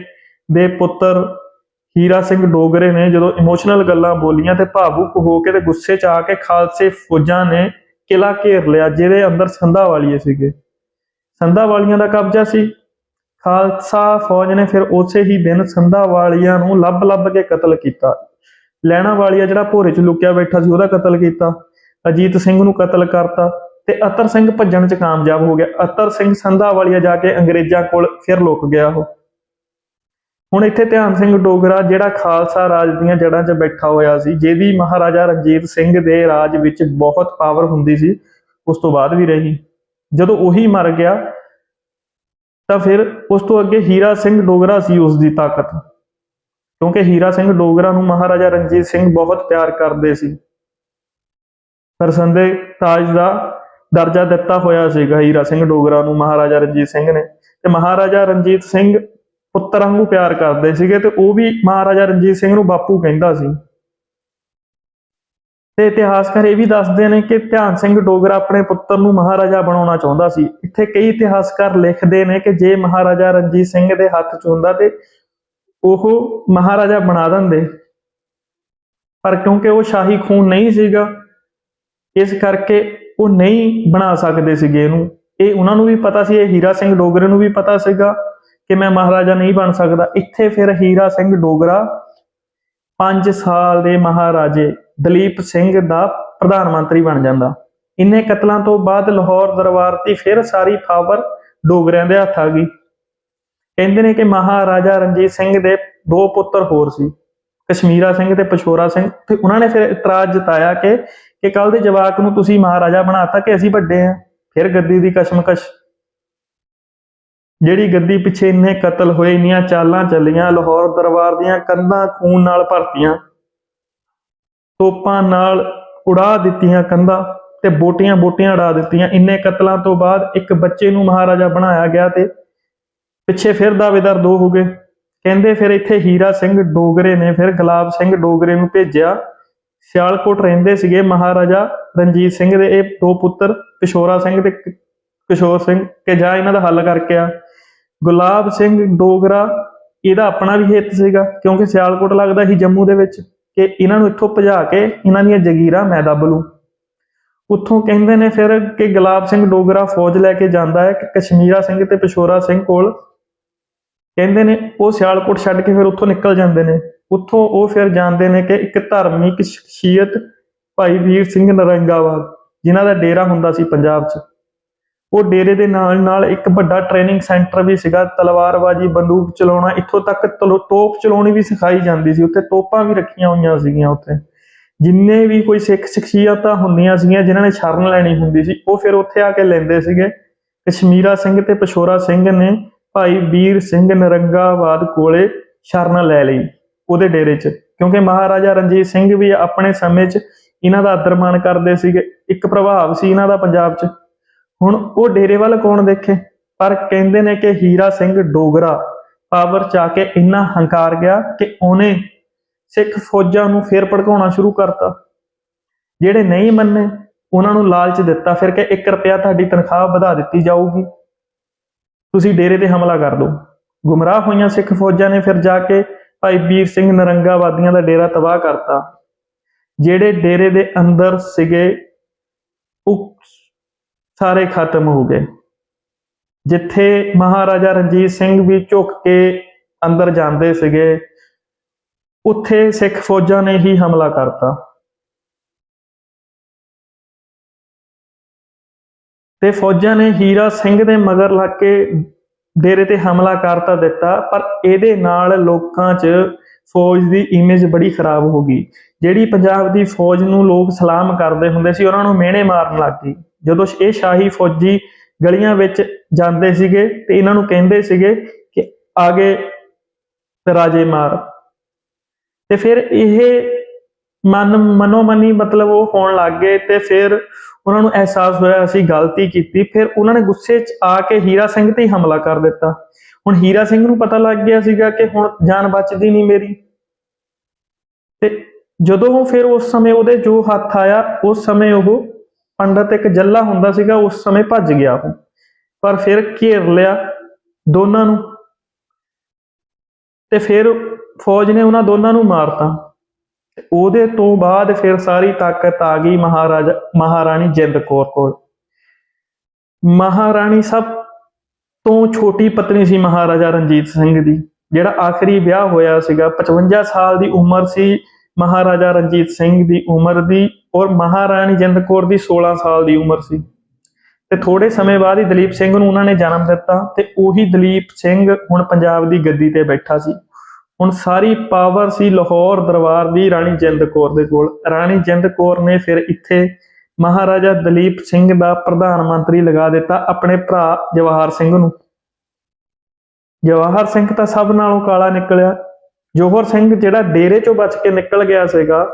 ਦੇ ਪੁੱਤਰ ਹੀਰਾ ਸਿੰਘ ਡੋਗਰੇ ਨੇ ਜਦੋਂ ਇਮੋਸ਼ਨਲ ਗੱਲਾਂ ਬੋਲੀਆਂ ਤੇ ਭਾਵੁਕ ਹੋ ਕੇ ਤੇ ਗੁੱਸੇ 'ਚ ਆ ਕੇ ਖਾਲਸੇ ਫੌਜਾਂ ਨੇ ਕਿਲਾ ਘੇਰ ਲਿਆ, ਜਿਹਦੇ ਅੰਦਰ ਸੰਧਾ ਵਾਲੀਏ ਸੀਗੇ। ਸੰਧਾ ਵਾਲੀਆਂ ਦਾ ਕਬਜ਼ਾ ਸੀ। ਖਾਲਸਾ ਫੌਜ ਨੇ ਫਿਰ ਉਸੇ ਹੀ ਦਿਨ ਸੰਧਾ ਵਾਲੀਆਂ ਨੂੰ ਲੱਭ-ਲੱਭ ਕੇ ਕਤਲ ਕੀਤਾ। ਲੈਣਾ ਵਾਲੀਆ ਜਿਹੜਾ ਭੋਰੇ 'ਚ ਲੁਕਿਆ ਬੈਠਾ ਸੀ ਉਹਦਾ ਕਤਲ ਕੀਤਾ। ਅਜੀਤ ਸਿੰਘ ਨੂੰ ਕਤਲ ਕਰਤਾ ਤੇ ਅਤਰ ਸਿੰਘ ਭੱਜਣ 'ਚ ਕਾਮਯਾਬ ਹੋ ਗਿਆ। ਅਤਰ ਸਿੰਘ ਸੰਧਾ ਵਾਲੀਆ ਜਾ ਕੇ ਅੰਗਰੇਜ਼ਾਂ ਕੋਲ ਫਿਰ ਲੁਕ ਗਿਆ ਉਹ। ਹੁਣ ਇੱਥੇ ਧਿਆਨ ਸਿੰਘ ਡੋਗਰਾ ਜਿਹੜਾ ਖਾਲਸਾ ਰਾਜ ਦੀਆਂ ਜੜ੍ਹਾਂ 'ਚ ਬੈਠਾ ਹੋਇਆ ਸੀ, ਜਿਹਦੀ ਮਹਾਰਾਜਾ ਰਣਜੀਤ ਸਿੰਘ ਦੇ ਰਾਜ ਵਿੱਚ ਬਹੁਤ ਪਾਵਰ ਹੁੰਦੀ ਸੀ, ਉਸ ਤੋਂ ਬਾਅਦ ਵੀ ਰਹੀ। ਜਦੋਂ ਉਹੀ ਮਰ ਗਿਆ ਤਾਂ ਫਿਰ ਉਸ ਤੋਂ ਅੱਗੇ ਹੀਰਾ ਸਿੰਘ ਡੋਗਰਾ ਸੀ ਉਸ ਦੀ ਤਾਕਤ। ਕਿਉਂਕਿ ਹੀਰਾ ਸਿੰਘ ਡੋਗਰਾ ਨੂੰ ਮਹਾਰਾਜਾ ਰਣਜੀਤ ਸਿੰਘ ਬਹੁਤ ਪਿਆਰ ਕਰਦੇ ਸੀ। ਸਰਸੰਦੇ ਤਾਜ ਦਾ ਦਰਜਾ ਦਿੱਤਾ ਹੋਇਆ ਸੀਗਾ ਹੀਰਾ ਸਿੰਘ ਡੋਗਰਾ ਨੂੰ, ਮਹਾਰਾਜਾ ਰਣਜੀਤ ਸਿੰਘ ਨੇ। ਤੇ ਮਹਾਰਾਜਾ ਰਣਜੀਤ ਸਿੰਘ ਪੁੱਤਰਾਂ ਨੂੰ ਪਿਆਰ ਕਰਦੇ ਸੀਗੇ ਤੇ ਉਹ ਵੀ ਮਹਾਰਾਜਾ ਰਣਜੀਤ ਸਿੰਘ ਨੂੰ ਬਾਪੂ ਕਹਿੰਦਾ ਸੀ। ਤੇ ਇਤਿਹਾਸਕਾਰ ਇਹ ਵੀ ਦੱਸਦੇ ਨੇ ਕਿ ਧਿਆਨ ਸਿੰਘ ਡੋਗਰਾ ਆਪਣੇ ਪੁੱਤਰ ਨੂੰ ਮਹਾਰਾਜਾ ਬਣਾਉਣਾ ਚਾਹੁੰਦਾ ਸੀ। ਇੱਥੇ ਕਈ ਇਤਿਹਾਸਕਾਰ ਲਿਖਦੇ ਨੇ ਕਿ ਜੇ ਮਹਾਰਾਜਾ ਰਣਜੀਤ ਸਿੰਘ ਦੇ ਹੱਥ 'ਚ ਹੁੰਦਾ ਤੇ ਉਹ ਮਹਾਰਾਜਾ ਬਣਾ ਦਿੰਦੇ। ਪਰ ਕਿਉਂਕਿ ਉਹ ਸ਼ਾਹੀ ਖੂਨ ਨਹੀਂ ਸੀਗਾ, ਇਸ ਕਰਕੇ ਉਹ ਨਹੀਂ ਬਣਾ ਸਕਦੇ ਸੀਗੇ ਇਹਨੂੰ। ਇਹ ਉਹਨਾਂ ਨੂੰ ਵੀ ਪਤਾ ਸੀ, ਇਹ ਹੀਰਾ ਸਿੰਘ ਡੋਗਰੇ ਨੂੰ ਵੀ ਪਤਾ ਸੀਗਾ ਕਿ ਮੈਂ ਮਹਾਰਾਜਾ ਨਹੀਂ ਬਣ ਸਕਦਾ। ਇੱਥੇ ਫਿਰ ਹੀਰਾ ਸਿੰਘ ਡੋਗਰਾ 5 ਸਾਲ ਦੇ ਮਹਾਰਾਜੇ ਦਲੀਪ ਸਿੰਘ ਦਾ ਪ੍ਰਧਾਨ ਮੰਤਰੀ ਬਣ ਜਾਂਦਾ। ਇੰਨੇ ਕਤਲਾਂ ਤੋਂ ਬਾਅਦ ਲਾਹੌਰ ਦਰਬਾਰ ਦੀ ਫਿਰ ਸਾਰੀ ਪਾਵਰ ਡੋਗਰਿਆਂ ਦੇ ਹੱਥ ਆ ਗਈ। ਕਹਿੰਦੇ ਨੇ ਕਿ ਮਹਾਰਾਜਾ ਰਣਜੀਤ ਸਿੰਘ ਦੇ ਦੋ ਪੁੱਤਰ ਹੋਰ ਸੀ, ਕਸ਼ਮੀਰਾ ਸਿੰਘ ਤੇ ਪਛੋਰਾ ਸਿੰਘ। ਤੇ ਉਹਨਾਂ ਨੇ ਫਿਰ ਇਤਰਾਜ਼ ਜਤਾਇਆ ਕਿ ਕਿ ਕੱਲ ਦੇ ਜਵਾਕ ਨੂੰ ਤੁਸੀਂ ਮਹਾਰਾਜਾ ਬਣਾਤਾ ਕਿ ਅਸੀਂ ਵੱਡੇ ਆ ਫਿਰ ਗੱਦੀ ਦੀ ਕਸ਼ਮਕਸ਼। ਜਿਹੜੀ ਗੱਦੀ ਪਿੱਛੇ ਇੰਨੇ ਕਤਲ ਹੋਏ, ਇੰਨੀਆਂ ਚਾਲਾਂ ਚੱਲੀਆਂ, ਲਾਹੌਰ ਦਰਬਾਰ ਦੀਆਂ ਕੰਧਾਂ ਖੂਨ ਨਾਲ ਭਰਤੀਆਂ। ਤੋਪਾਂ ਨਾਲ ਉਡਾ ਦਿੱਤੀਆਂ ਕੰਧਾਂ ਤੇ ਬੋਟੀਆਂ ਬੋਟੀਆਂ ਉਡਾ ਦਿੱਤੀਆਂ। ਇੰਨੇ ਕਤਲਾਂ ਤੋਂ ਬਾਅਦ ਇੱਕ ਬੱਚੇ ਨੂੰ ਮਹਾਰਾਜਾ ਬਣਾਇਆ ਗਿਆ ਤੇ ਪਿੱਛੇ ਫਿਰ ਦਾਅਵੇਦਾਰ ਦੋ ਹੋ ਗਏ। ਕਹਿੰਦੇ ਫਿਰ ਇੱਥੇ ਹੀਰਾ ਸਿੰਘ ਡੋਗਰੇ ਨੇ ਫਿਰ ਗੁਲਾਬ ਸਿੰਘ ਡੋਗਰੇ ਨੂੰ ਭੇਜਿਆ। ਸਿਆਲਕੋਟ ਰਹਿੰਦੇ ਸੀਗੇ ਮਹਾਰਾਜਾ ਰਣਜੀਤ ਸਿੰਘ ਦੇ ਇਹ ਦੋ ਪੁੱਤਰ, ਕਿਸ਼ੋਰਾ ਸਿੰਘ ਤੇ ਕਿਸ਼ੋਰ ਸਿੰਘ ਕਿ ਜਾ ਇਹਨਾਂ ਦਾ ਹੱਲ ਕਰਕੇ ਆ। ਗੁਲਾਬ ਸਿੰਘ ਡੋਗਰਾ, ਇਹਦਾ ਆਪਣਾ ਵੀ ਹਿੱਤ ਸੀਗਾ ਕਿਉਂਕਿ ਸਿਆਲਕੋਟ ਲੱਗਦਾ ਸੀ ਜੰਮੂ ਦੇ ਵਿੱਚ। ਕਿ ਇਹਨਾਂ ਨੂੰ ਇੱਥੋਂ ਭਜਾ ਕੇ ਇਹਨਾਂ ਦੀਆਂ ਜਗੀਰਾਂ ਮੈਂ ਦੱਬ ਲੂੰ। ਉੱਥੋਂ ਕਹਿੰਦੇ ਨੇ ਫਿਰ ਕਿ ਗੁਲਾਬ ਸਿੰਘ ਡੋਗਰਾ ਫੌਜ ਲੈ ਕੇ ਜਾਂਦਾ ਹੈ, ਕਿ ਕਸ਼ਮੀਰਾ ਸਿੰਘ ਤੇ ਪਿਸ਼ੋਰਾ ਸਿੰਘ ਕੋਲ। ਕਹਿੰਦੇ ਨੇ ਉਹ ਸਿਆਲਕੋਟ ਛੱਡ ਕੇ ਫਿਰ ਉੱਥੋਂ ਨਿਕਲ ਜਾਂਦੇ ਨੇ। ਉੱਥੋਂ ਉਹ ਫਿਰ ਜਾਂਦੇ ਨੇ ਕਿ ਇੱਕ ਧਾਰਮਿਕ ਸ਼ਖਸੀਅਤ ਭਾਈ ਵੀਰ ਸਿੰਘ ਨਰੰਗਾਵਾਲ, ਜਿਨ੍ਹਾਂ ਦਾ ਡੇਰਾ ਹੁੰਦਾ ਸੀ ਪੰਜਾਬ 'ਚ। ਉਹ ਡੇਰੇ ਦੇ ਨਾਲ ਨਾਲ ਇੱਕ ਵੱਡਾ ਟ੍ਰੇਨਿੰਗ ਸੈਂਟਰ ਵੀ ਸੀਗਾ, ਤਲਵਾਰਬਾਜ਼ੀ ਬੰਦੂਕ ਚਲਾਉਣਾ, ਇੱਥੋਂ ਤੱਕ ਤੋਪ ਚਲਾਉਣੀ ਵੀ ਸਿਖਾਈ ਜਾਂਦੀ ਸੀ, ਉੱਥੇ ਤੋਪਾਂ ਵੀ ਰੱਖੀਆਂ ਹੋਈਆਂ ਸੀਗੀਆਂ ਉੱਥੇ। ਜਿੰਨੇ ਵੀ ਕੋਈ ਸਿੱਖ ਸ਼ਖਸੀਅਤਾਂ ਹੁੰਦੀਆਂ ਸੀਗੀਆਂ, ਜਿਨ੍ਹਾਂ ਨੇ ਸ਼ਰਨ ਲੈਣੀ ਹੁੰਦੀ ਸੀ, ਉਹ ਫਿਰ ਉੱਥੇ ਆ ਕੇ ਲੈਂਦੇ ਸੀਗੇ। ਕਸ਼ਮੀਰਾ ਸਿੰਘ ਤੇ ਪਸ਼ੋਰਾ ਸਿੰਘ ਨੇ ਭਾਈ ਵੀਰ ਸਿੰਘ ਨਰੰਗਾਬਾਦ ਕੋਲੇ ਸ਼ਰਨ ਲੈ ਲਈ ਉਹਦੇ ਡੇਰੇ 'ਚ। ਕਿਉਂਕਿ ਮਹਾਰਾਜਾ ਰਣਜੀਤ ਸਿੰਘ ਵੀ ਆਪਣੇ ਸਮੇਂ 'ਚ ਇਹਨਾਂ ਦਾ ਆਦਰ ਮਾਣ ਕਰਦੇ ਸੀਗੇ। ਇੱਕ ਪ੍ਰਭਾਵ ਸੀ ਇਹਨਾਂ ਦਾ ਪੰਜਾਬ 'ਚ। ਹੁਣ ਉਹ ਡੇਰੇ ਵੱਲ ਕੌਣ ਦੇਖੇ? ਪਰ ਕਹਿੰਦੇ ਨੇ ਕਿ ਹੀਰਾ ਸਿੰਘ ਡੋਗਰਾ ਪਾਵਰ ਚ ਆ ਕੇ ਇੰਨਾ ਹੰਕਾਰ ਗਿਆ ਕਿ ਉਹਨੇ ਸਿੱਖ ਫੌਜਾਂ ਨੂੰ ਫੇਰ ਭੜਕਾਉਣਾ ਸ਼ੁਰੂ ਕਰਤਾ। ਜਿਹੜੇ ਨਹੀਂ ਮੰਨੇ, ਉਹਨਾਂ ਨੂੰ ਲਾਲਚ ਦਿੱਤਾ। ਫਿਰ ਕਿ 1 ਰੁਪਿਆ ਤੁਹਾਡੀ ਤਨਖਾਹ ਵਧਾ ਦਿੱਤੀ ਜਾਊਗੀ। ਤੁਸੀਂ ਡੇਰੇ ਤੇ ਹਮਲਾ ਕਰ ਦਿਓ। ਗੁੰਮਰਾਹ ਹੋਈਆਂ ਸਿੱਖ ਫੌਜਾਂ ਨੇ ਫਿਰ ਜਾ ਕੇ ਭਾਈ ਵੀਰ ਸਿੰਘ ਨਰੰਗਾਵਾਦੀਆਂ ਦਾ ਡੇਰਾ ਤਬਾਹ ਕਰਤਾ। ਜਿਹੜੇ ਡੇਰੇ ਦੇ ਅੰਦਰ ਸੀਗੇ, ਉਹ ਸਾਰੇ ਖਤਮ ਹੋ ਗਏ। ਜਿੱਥੇ ਮਹਾਰਾਜਾ ਰਣਜੀਤ ਸਿੰਘ ਵੀ ਝੁੱਕ ਕੇ ਅੰਦਰ ਜਾਂਦੇ ਸੀਗੇ, ਉੱਥੇ ਸਿੱਖ ਫੌਜਾਂ ਨੇ ਹੀ ਹਮਲਾ ਕਰਤਾ। ਤੇ ਫੌਜਾਂ ਨੇ ਹੀਰਾ ਸਿੰਘ ਦੇ ਮਗਰ ਲੱਗ ਕੇ ਡੇਰੇ ਤੇ ਹਮਲਾ ਕਰਤਾ ਦਿੱਤਾ, ਪਰ ਇਹਦੇ ਨਾਲ ਲੋਕਾਂ 'ਚ ਫੌਜ ਦੀ ਇਮੇਜ ਬੜੀ ਖਰਾਬ ਹੋ ਗਈ। ਜਿਹੜੀ ਪੰਜਾਬ ਦੀ ਫੌਜ ਨੂੰ ਲੋਕ ਸਲਾਮ ਕਰਦੇ ਹੁੰਦੇ ਸੀ, ਉਹਨਾਂ ਨੂੰ ਮਿਹਣੇ ਮਾਰਨ ਲੱਗ ਗਈ। ਜਦੋਂ ਇਹ ਸ਼ਾਹੀ ਫੌਜੀ ਗਲੀਆਂ ਵਿੱਚ ਜਾਂਦੇ ਸੀਗੇ ਤੇ ਇਹਨਾਂ ਨੂੰ ਕਹਿੰਦੇ ਸੀਗੇ ਕਿ ਆਗੇ ਰਾਜੇ ਮਾਰ। ਤੇ ਫਿਰ ਇਹ ਮਨ ਮਨੋ ਮਤਲਬ ਉਹ ਹੋਣ ਲੱਗ ਗਏ ਤੇ ਫਿਰ ਉਹਨਾਂ ਨੂੰ ਅਹਿਸਾਸ ਹੋਇਆ, ਅਸੀਂ ਗਲਤੀ ਕੀਤੀ। ਫਿਰ ਉਹਨਾਂ ਨੇ ਗੁੱਸੇ 'ਚ ਆ ਕੇ ਹੀਰਾ ਸਿੰਘ ਤੇ ਹੀ ਹਮਲਾ ਕਰ ਦਿੱਤਾ। ਹੁਣ ਹੀਰਾ ਸਿੰਘ ਨੂੰ ਪਤਾ ਲੱਗ ਗਿਆ ਸੀਗਾ ਕਿ ਹੁਣ ਜਾਨ ਬਚਦੀ ਨਹੀਂ ਮੇਰੀ। ਤੇ ਜਦੋਂ ਉਹ ਫਿਰ ਉਸ ਸਮੇਂ ਉਹਦੇ ਜੋ ਹੱਥ ਆਇਆ, ਉਸ ਸਮੇਂ ਉਹ ਪੰਡਤ ਇੱਕ ਜੱਲਾ ਹੁੰਦਾ ਸੀਗਾ, ਉਸ ਸਮੇਂ ਭੱਜ ਗਿਆ ਉਹ। ਪਰ ਫਿਰ ਘੇਰ ਲਿਆ ਦੋਨਾਂ ਨੂੰ ਤੇ ਫਿਰ ਫੌਜ ਨੇ ਉਹਨਾਂ ਦੋਨਾਂ ਨੂੰ ਮਾਰਤਾ। ਉਹਦੇ ਤੋਂ ਬਾਅਦ ਫਿਰ ਸਾਰੀ ਤਾਕਤ ਆ ਗਈ ਮਹਾਰਾਜਾ, ਮਹਾਰਾਣੀ ਜਿੰਦ ਕੌਰ ਕੋਲ। ਮਹਾਰਾਣੀ ਸਭ ਤੋਂ ਛੋਟੀ ਪਤਨੀ ਸੀ ਮਹਾਰਾਜਾ ਰਣਜੀਤ ਸਿੰਘ ਦੀ, ਜਿਹੜਾ ਆਖਰੀ ਵਿਆਹ ਹੋਇਆ ਸੀਗਾ 55 ਸਾਲ ਦੀ ਉਮਰ ਸੀ ਮਹਾਰਾਜਾ ਰਣਜੀਤ ਸਿੰਘ ਦੀ ਉਮਰ ਦੀ ਔਰ ਮਹਾਰਾਣੀ ਜਿੰਦ ਕੌਰ ਦੀ 16 ਸਾਲ ਦੀ ਉਮਰ ਸੀ। ਤੇ ਥੋੜੇ ਸਮੇਂ ਬਾਅਦ ਹੀ ਦਲੀਪ ਸਿੰਘ ਨੂੰ ਉਹਨਾਂ ਨੇ ਜਨਮ ਦਿੱਤਾ ਤੇ ਉਹੀ ਦਲੀਪ ਸਿੰਘ ਹੁਣ ਪੰਜਾਬ ਦੀ ਗੱਦੀ ਤੇ ਬੈਠਾ ਸੀ। ਹੁਣ ਸਾਰੀ ਪਾਵਰ ਸੀ ਲਾਹੌਰ ਦਰਬਾਰ ਦੀ ਰਾਣੀ ਜਿੰਦ ਕੌਰ ਦੇ ਕੋਲ। ਰਾਣੀ ਜਿੰਦ ਕੌਰ ਨੇ ਫਿਰ ਇੱਥੇ ਮਹਾਰਾਜਾ ਦਲੀਪ ਸਿੰਘ ਦਾ ਪ੍ਰਧਾਨ ਮੰਤਰੀ ਲਗਾ ਦਿੱਤਾ ਆਪਣੇ ਭਰਾ ਜਵਾਹਰ ਸਿੰਘ ਨੂੰ। ਜਵਾਹਰ ਸਿੰਘ ਤਾਂ ਸਭ ਨਾਲੋਂ ਕਾਲਾ ਨਿਕਲਿਆ। ਜੋਹਰ ਸਿੰਘ ਜਿਹੜਾ ਡੇਰੇ ਚੋਂ ਬਚ ਕੇ ਨਿਕਲ ਗਿਆ ਸੀਗਾ,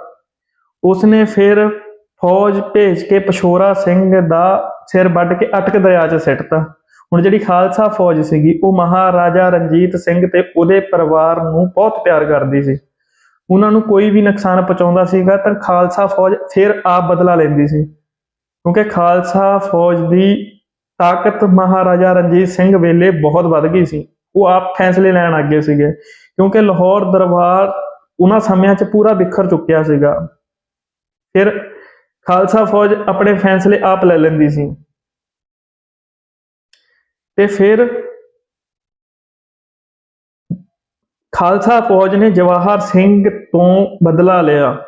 ਉਸਨੇ ਫਿਰ ਫੌਜ ਭੇਜ ਕੇ ਪਸ਼ੋਰਾ ਸਿੰਘ ਦਾ ਸਿਰ ਵੱਢ ਕੇ ਅਟਕ ਦਰਿਆ 'ਚ ਸਿੱਟਤਾ। ਹੁਣ ਜਿਹੜੀ ਖਾਲਸਾ ਫੌਜ ਸੀਗੀ, ਉਹ ਮਹਾਰਾਜਾ ਰਣਜੀਤ ਸਿੰਘ ਤੇ ਉਹਦੇ ਪਰਿਵਾਰ ਨੂੰ ਬਹੁਤ ਪਿਆਰ ਕਰਦੀ ਸੀ। ਉਹਨਾਂ ਨੂੰ ਕੋਈ ਵੀ ਨੁਕਸਾਨ ਪਹੁੰਚਾਉਂਦਾ ਸੀਗਾ ਤਾਂ ਖਾਲਸਾ ਫੌਜ ਫਿਰ ਆਪ ਬਦਲਾ ਲੈਂਦੀ ਸੀ। ਕਿਉਂਕਿ ਖਾਲਸਾ ਫੌਜ ਦੀ ਤਾਕਤ ਮਹਾਰਾਜਾ ਰਣਜੀਤ ਸਿੰਘ ਵੇਲੇ ਬਹੁਤ ਵੱਧ ਗਈ ਸੀ। ਉਹ ਆਪ ਫੈਸਲੇ ਲੈਣ ਅੱਗੇ ਸੀਗੇ। ਕਿਉਂਕਿ ਲਾਹੌਰ ਦਰਬਾਰ ਉਹਨਾਂ ਸਮਿਆਂ 'ਚ ਪੂਰਾ ਵਿਖਰ ਚੁੱਕਿਆ ਸੀਗਾ। ਫਿਰ ਖਾਲਸਾ ਫੌਜ ਆਪਣੇ ਫੈਸਲੇ ਆਪ ਲੈ ਲੈਂਦੀ ਸੀ। ਤੇ ਫਿਰ ਖਾਲਸਾ ਫੌਜ ਨੇ ਜਵਾਹਰ ਸਿੰਘ ਤੋਂ ਬਦਲਾ ਲਿਆ।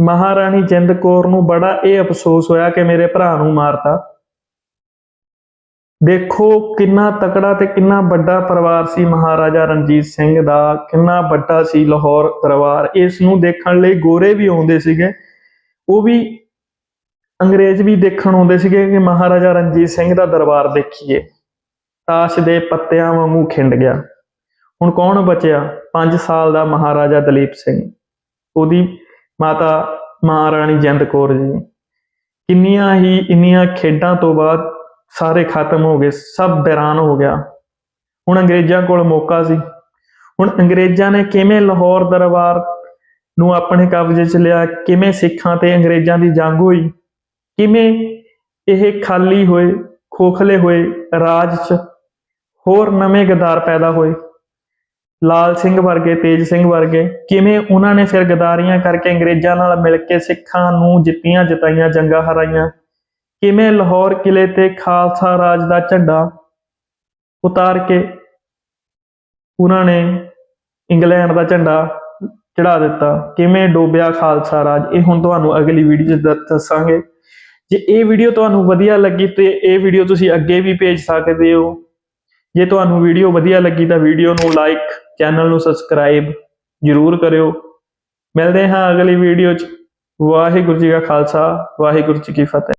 ਮਹਾਰਾਣੀ ਜਿੰਦ ਕੌਰ ਨੂੰ ਬੜਾ ਇਹ ਅਫਸੋਸ ਹੋਇਆ ਕਿ ਮੇਰੇ ਭਰਾ ਨੂੰ ਮਾਰਤਾ। ਦੇਖੋ ਕਿੰਨਾ ਤਕੜਾ ਤੇ ਕਿੰਨਾ ਵੱਡਾ ਪਰਿਵਾਰ ਸੀ ਮਹਾਰਾਜਾ ਰਣਜੀਤ ਸਿੰਘ ਦਾ, ਕਿੰਨਾ ਵੱਡਾ ਸੀ ਲਾਹੌਰ ਦਰਬਾਰ। ਇਸ ਨੂੰ ਦੇਖਣ ਲਈ ਗੋਰੇ ਵੀ ਆਉਂਦੇ ਸੀਗੇ। ਉਹ ਵੀ ਅੰਗਰੇਜ਼ ਵੀ ਦੇਖਣ ਆਉਂਦੇ ਸੀਗੇ ਕਿ ਮਹਾਰਾਜਾ ਰਣਜੀਤ ਸਿੰਘ ਦਾ ਦਰਬਾਰ ਦੇਖੀਏ। ਤਾਸ਼ ਦੇ ਪੱਤਿਆਂ ਵਾਂਗੂ ਖਿੰਡ ਗਿਆ। ਹੁਣ ਕੌਣ ਬਚਿਆ? 5 ਸਾਲ ਦਾ ਮਹਾਰਾਜਾ ਦਲੀਪ ਸਿੰਘ। ਉਹਦੀ ਮਾਤਾ ਮਹਾਰਾਣੀ ਜਿੰਦ ਕੌਰ ਜੀ। ਕਿੰਨੀਆਂ ਹੀ ਇੰਨੀਆਂ ਖੇਡਾਂ ਤੋਂ ਬਾਅਦ ਸਾਰੇ ਖਤਮ ਹੋ ਗਏ, ਸਭ ਬੈਰਾਨ ਹੋ ਗਿਆ। ਹੁਣ ਅੰਗਰੇਜ਼ਾਂ ਕੋਲ ਮੌਕਾ ਸੀ। ਹੁਣ ਅੰਗਰੇਜ਼ਾਂ ਨੇ ਕਿਵੇਂ ਲਾਹੌਰ ਦਰਬਾਰ ਨੂੰ ਆਪਣੇ ਕਬਜ਼ੇ 'ਚ ਲਿਆ, ਕਿਵੇਂ ਸਿੱਖਾਂ ਤੇ ਅੰਗਰੇਜ਼ਾਂ ਦੀ ਜੰਗ ਹੋਈ, ਕਿਵੇਂ ਇਹ ਖਾਲੀ ਹੋਏ, ਖੋਖਲੇ ਹੋਏ ਰਾਜ 'ਚ ਹੋਰ ਨਵੇਂ ਗਦਾਰ ਪੈਦਾ ਹੋਏ। ਲਾਲ ਸਿੰਘ ਵਰਗੇ, ਤੇਜ ਸਿੰਘ ਵਰਗੇ, ਕਿਵੇਂ ਉਹਨਾਂ ਨੇ ਫਿਰ ਗਦਾਰੀਆਂ ਕਰਕੇ ਅੰਗਰੇਜ਼ਾਂ ਨਾਲ ਮਿਲ ਕੇ ਸਿੱਖਾਂ ਨੂੰ ਜਿੱਤੀਆਂ ਜਿਤਾਈਆਂ, ਜੰਗਾਂ ਹਰਾਈਆਂ। ਕਿਵੇਂ ਲਾਹੌਰ ਕਿਲੇ ਤੇ ਖਾਲਸਾ ਰਾਜ ਦਾ ਝੰਡਾ ਉਤਾਰ ਕੇ ਉਹਨਾਂ ਨੇ ਇੰਗਲੈਂਡ ਦਾ ਝੰਡਾ ਚੜਾ ਦਿੱਤਾ? ਕਿਵੇਂ ਡੋਬਿਆ ਖਾਲਸਾ ਰਾਜ? ਇਹ ਹੁਣ ਤੁਹਾਨੂੰ ਅਗਲੀ ਵੀਡੀਓ 'ਚ ਦ- ਦੱਸਾਂਗੇ। ਜੇ ਇਹ ਵੀਡੀਓ ਤੁਹਾਨੂੰ ਵਧੀਆ ਲੱਗੀ ਤੇ ਇਹ ਵੀਡੀਓ ਤੁਸੀਂ ਅੱਗੇ ਵੀ ਭੇਜ ਸਕਦੇ ਹੋ। ਜੇ ਤੁਹਾਨੂੰ ਵੀਡੀਓ ਵਧੀਆ ਲੱਗੀ ਤਾਂ ਵੀਡੀਓ ਨੂੰ ਲਾਈਕ ਚੈਨਲ ਨੂੰ ਸਬਸਕ੍ਰਾਈਬ ਜਰੂਰ ਕਰਿਓ। ਮਿਲਦੇ ਹਾਂ ਅਗਲੀ ਵੀਡੀਓ 'ਚ। ਵਾਹਿਗੁਰੂ ਜੀ ਕਾ ਖਾਲਸਾ, ਵਾਹਿਗੁਰੂ ਜੀ ਕੀ ਫਤਿਹ।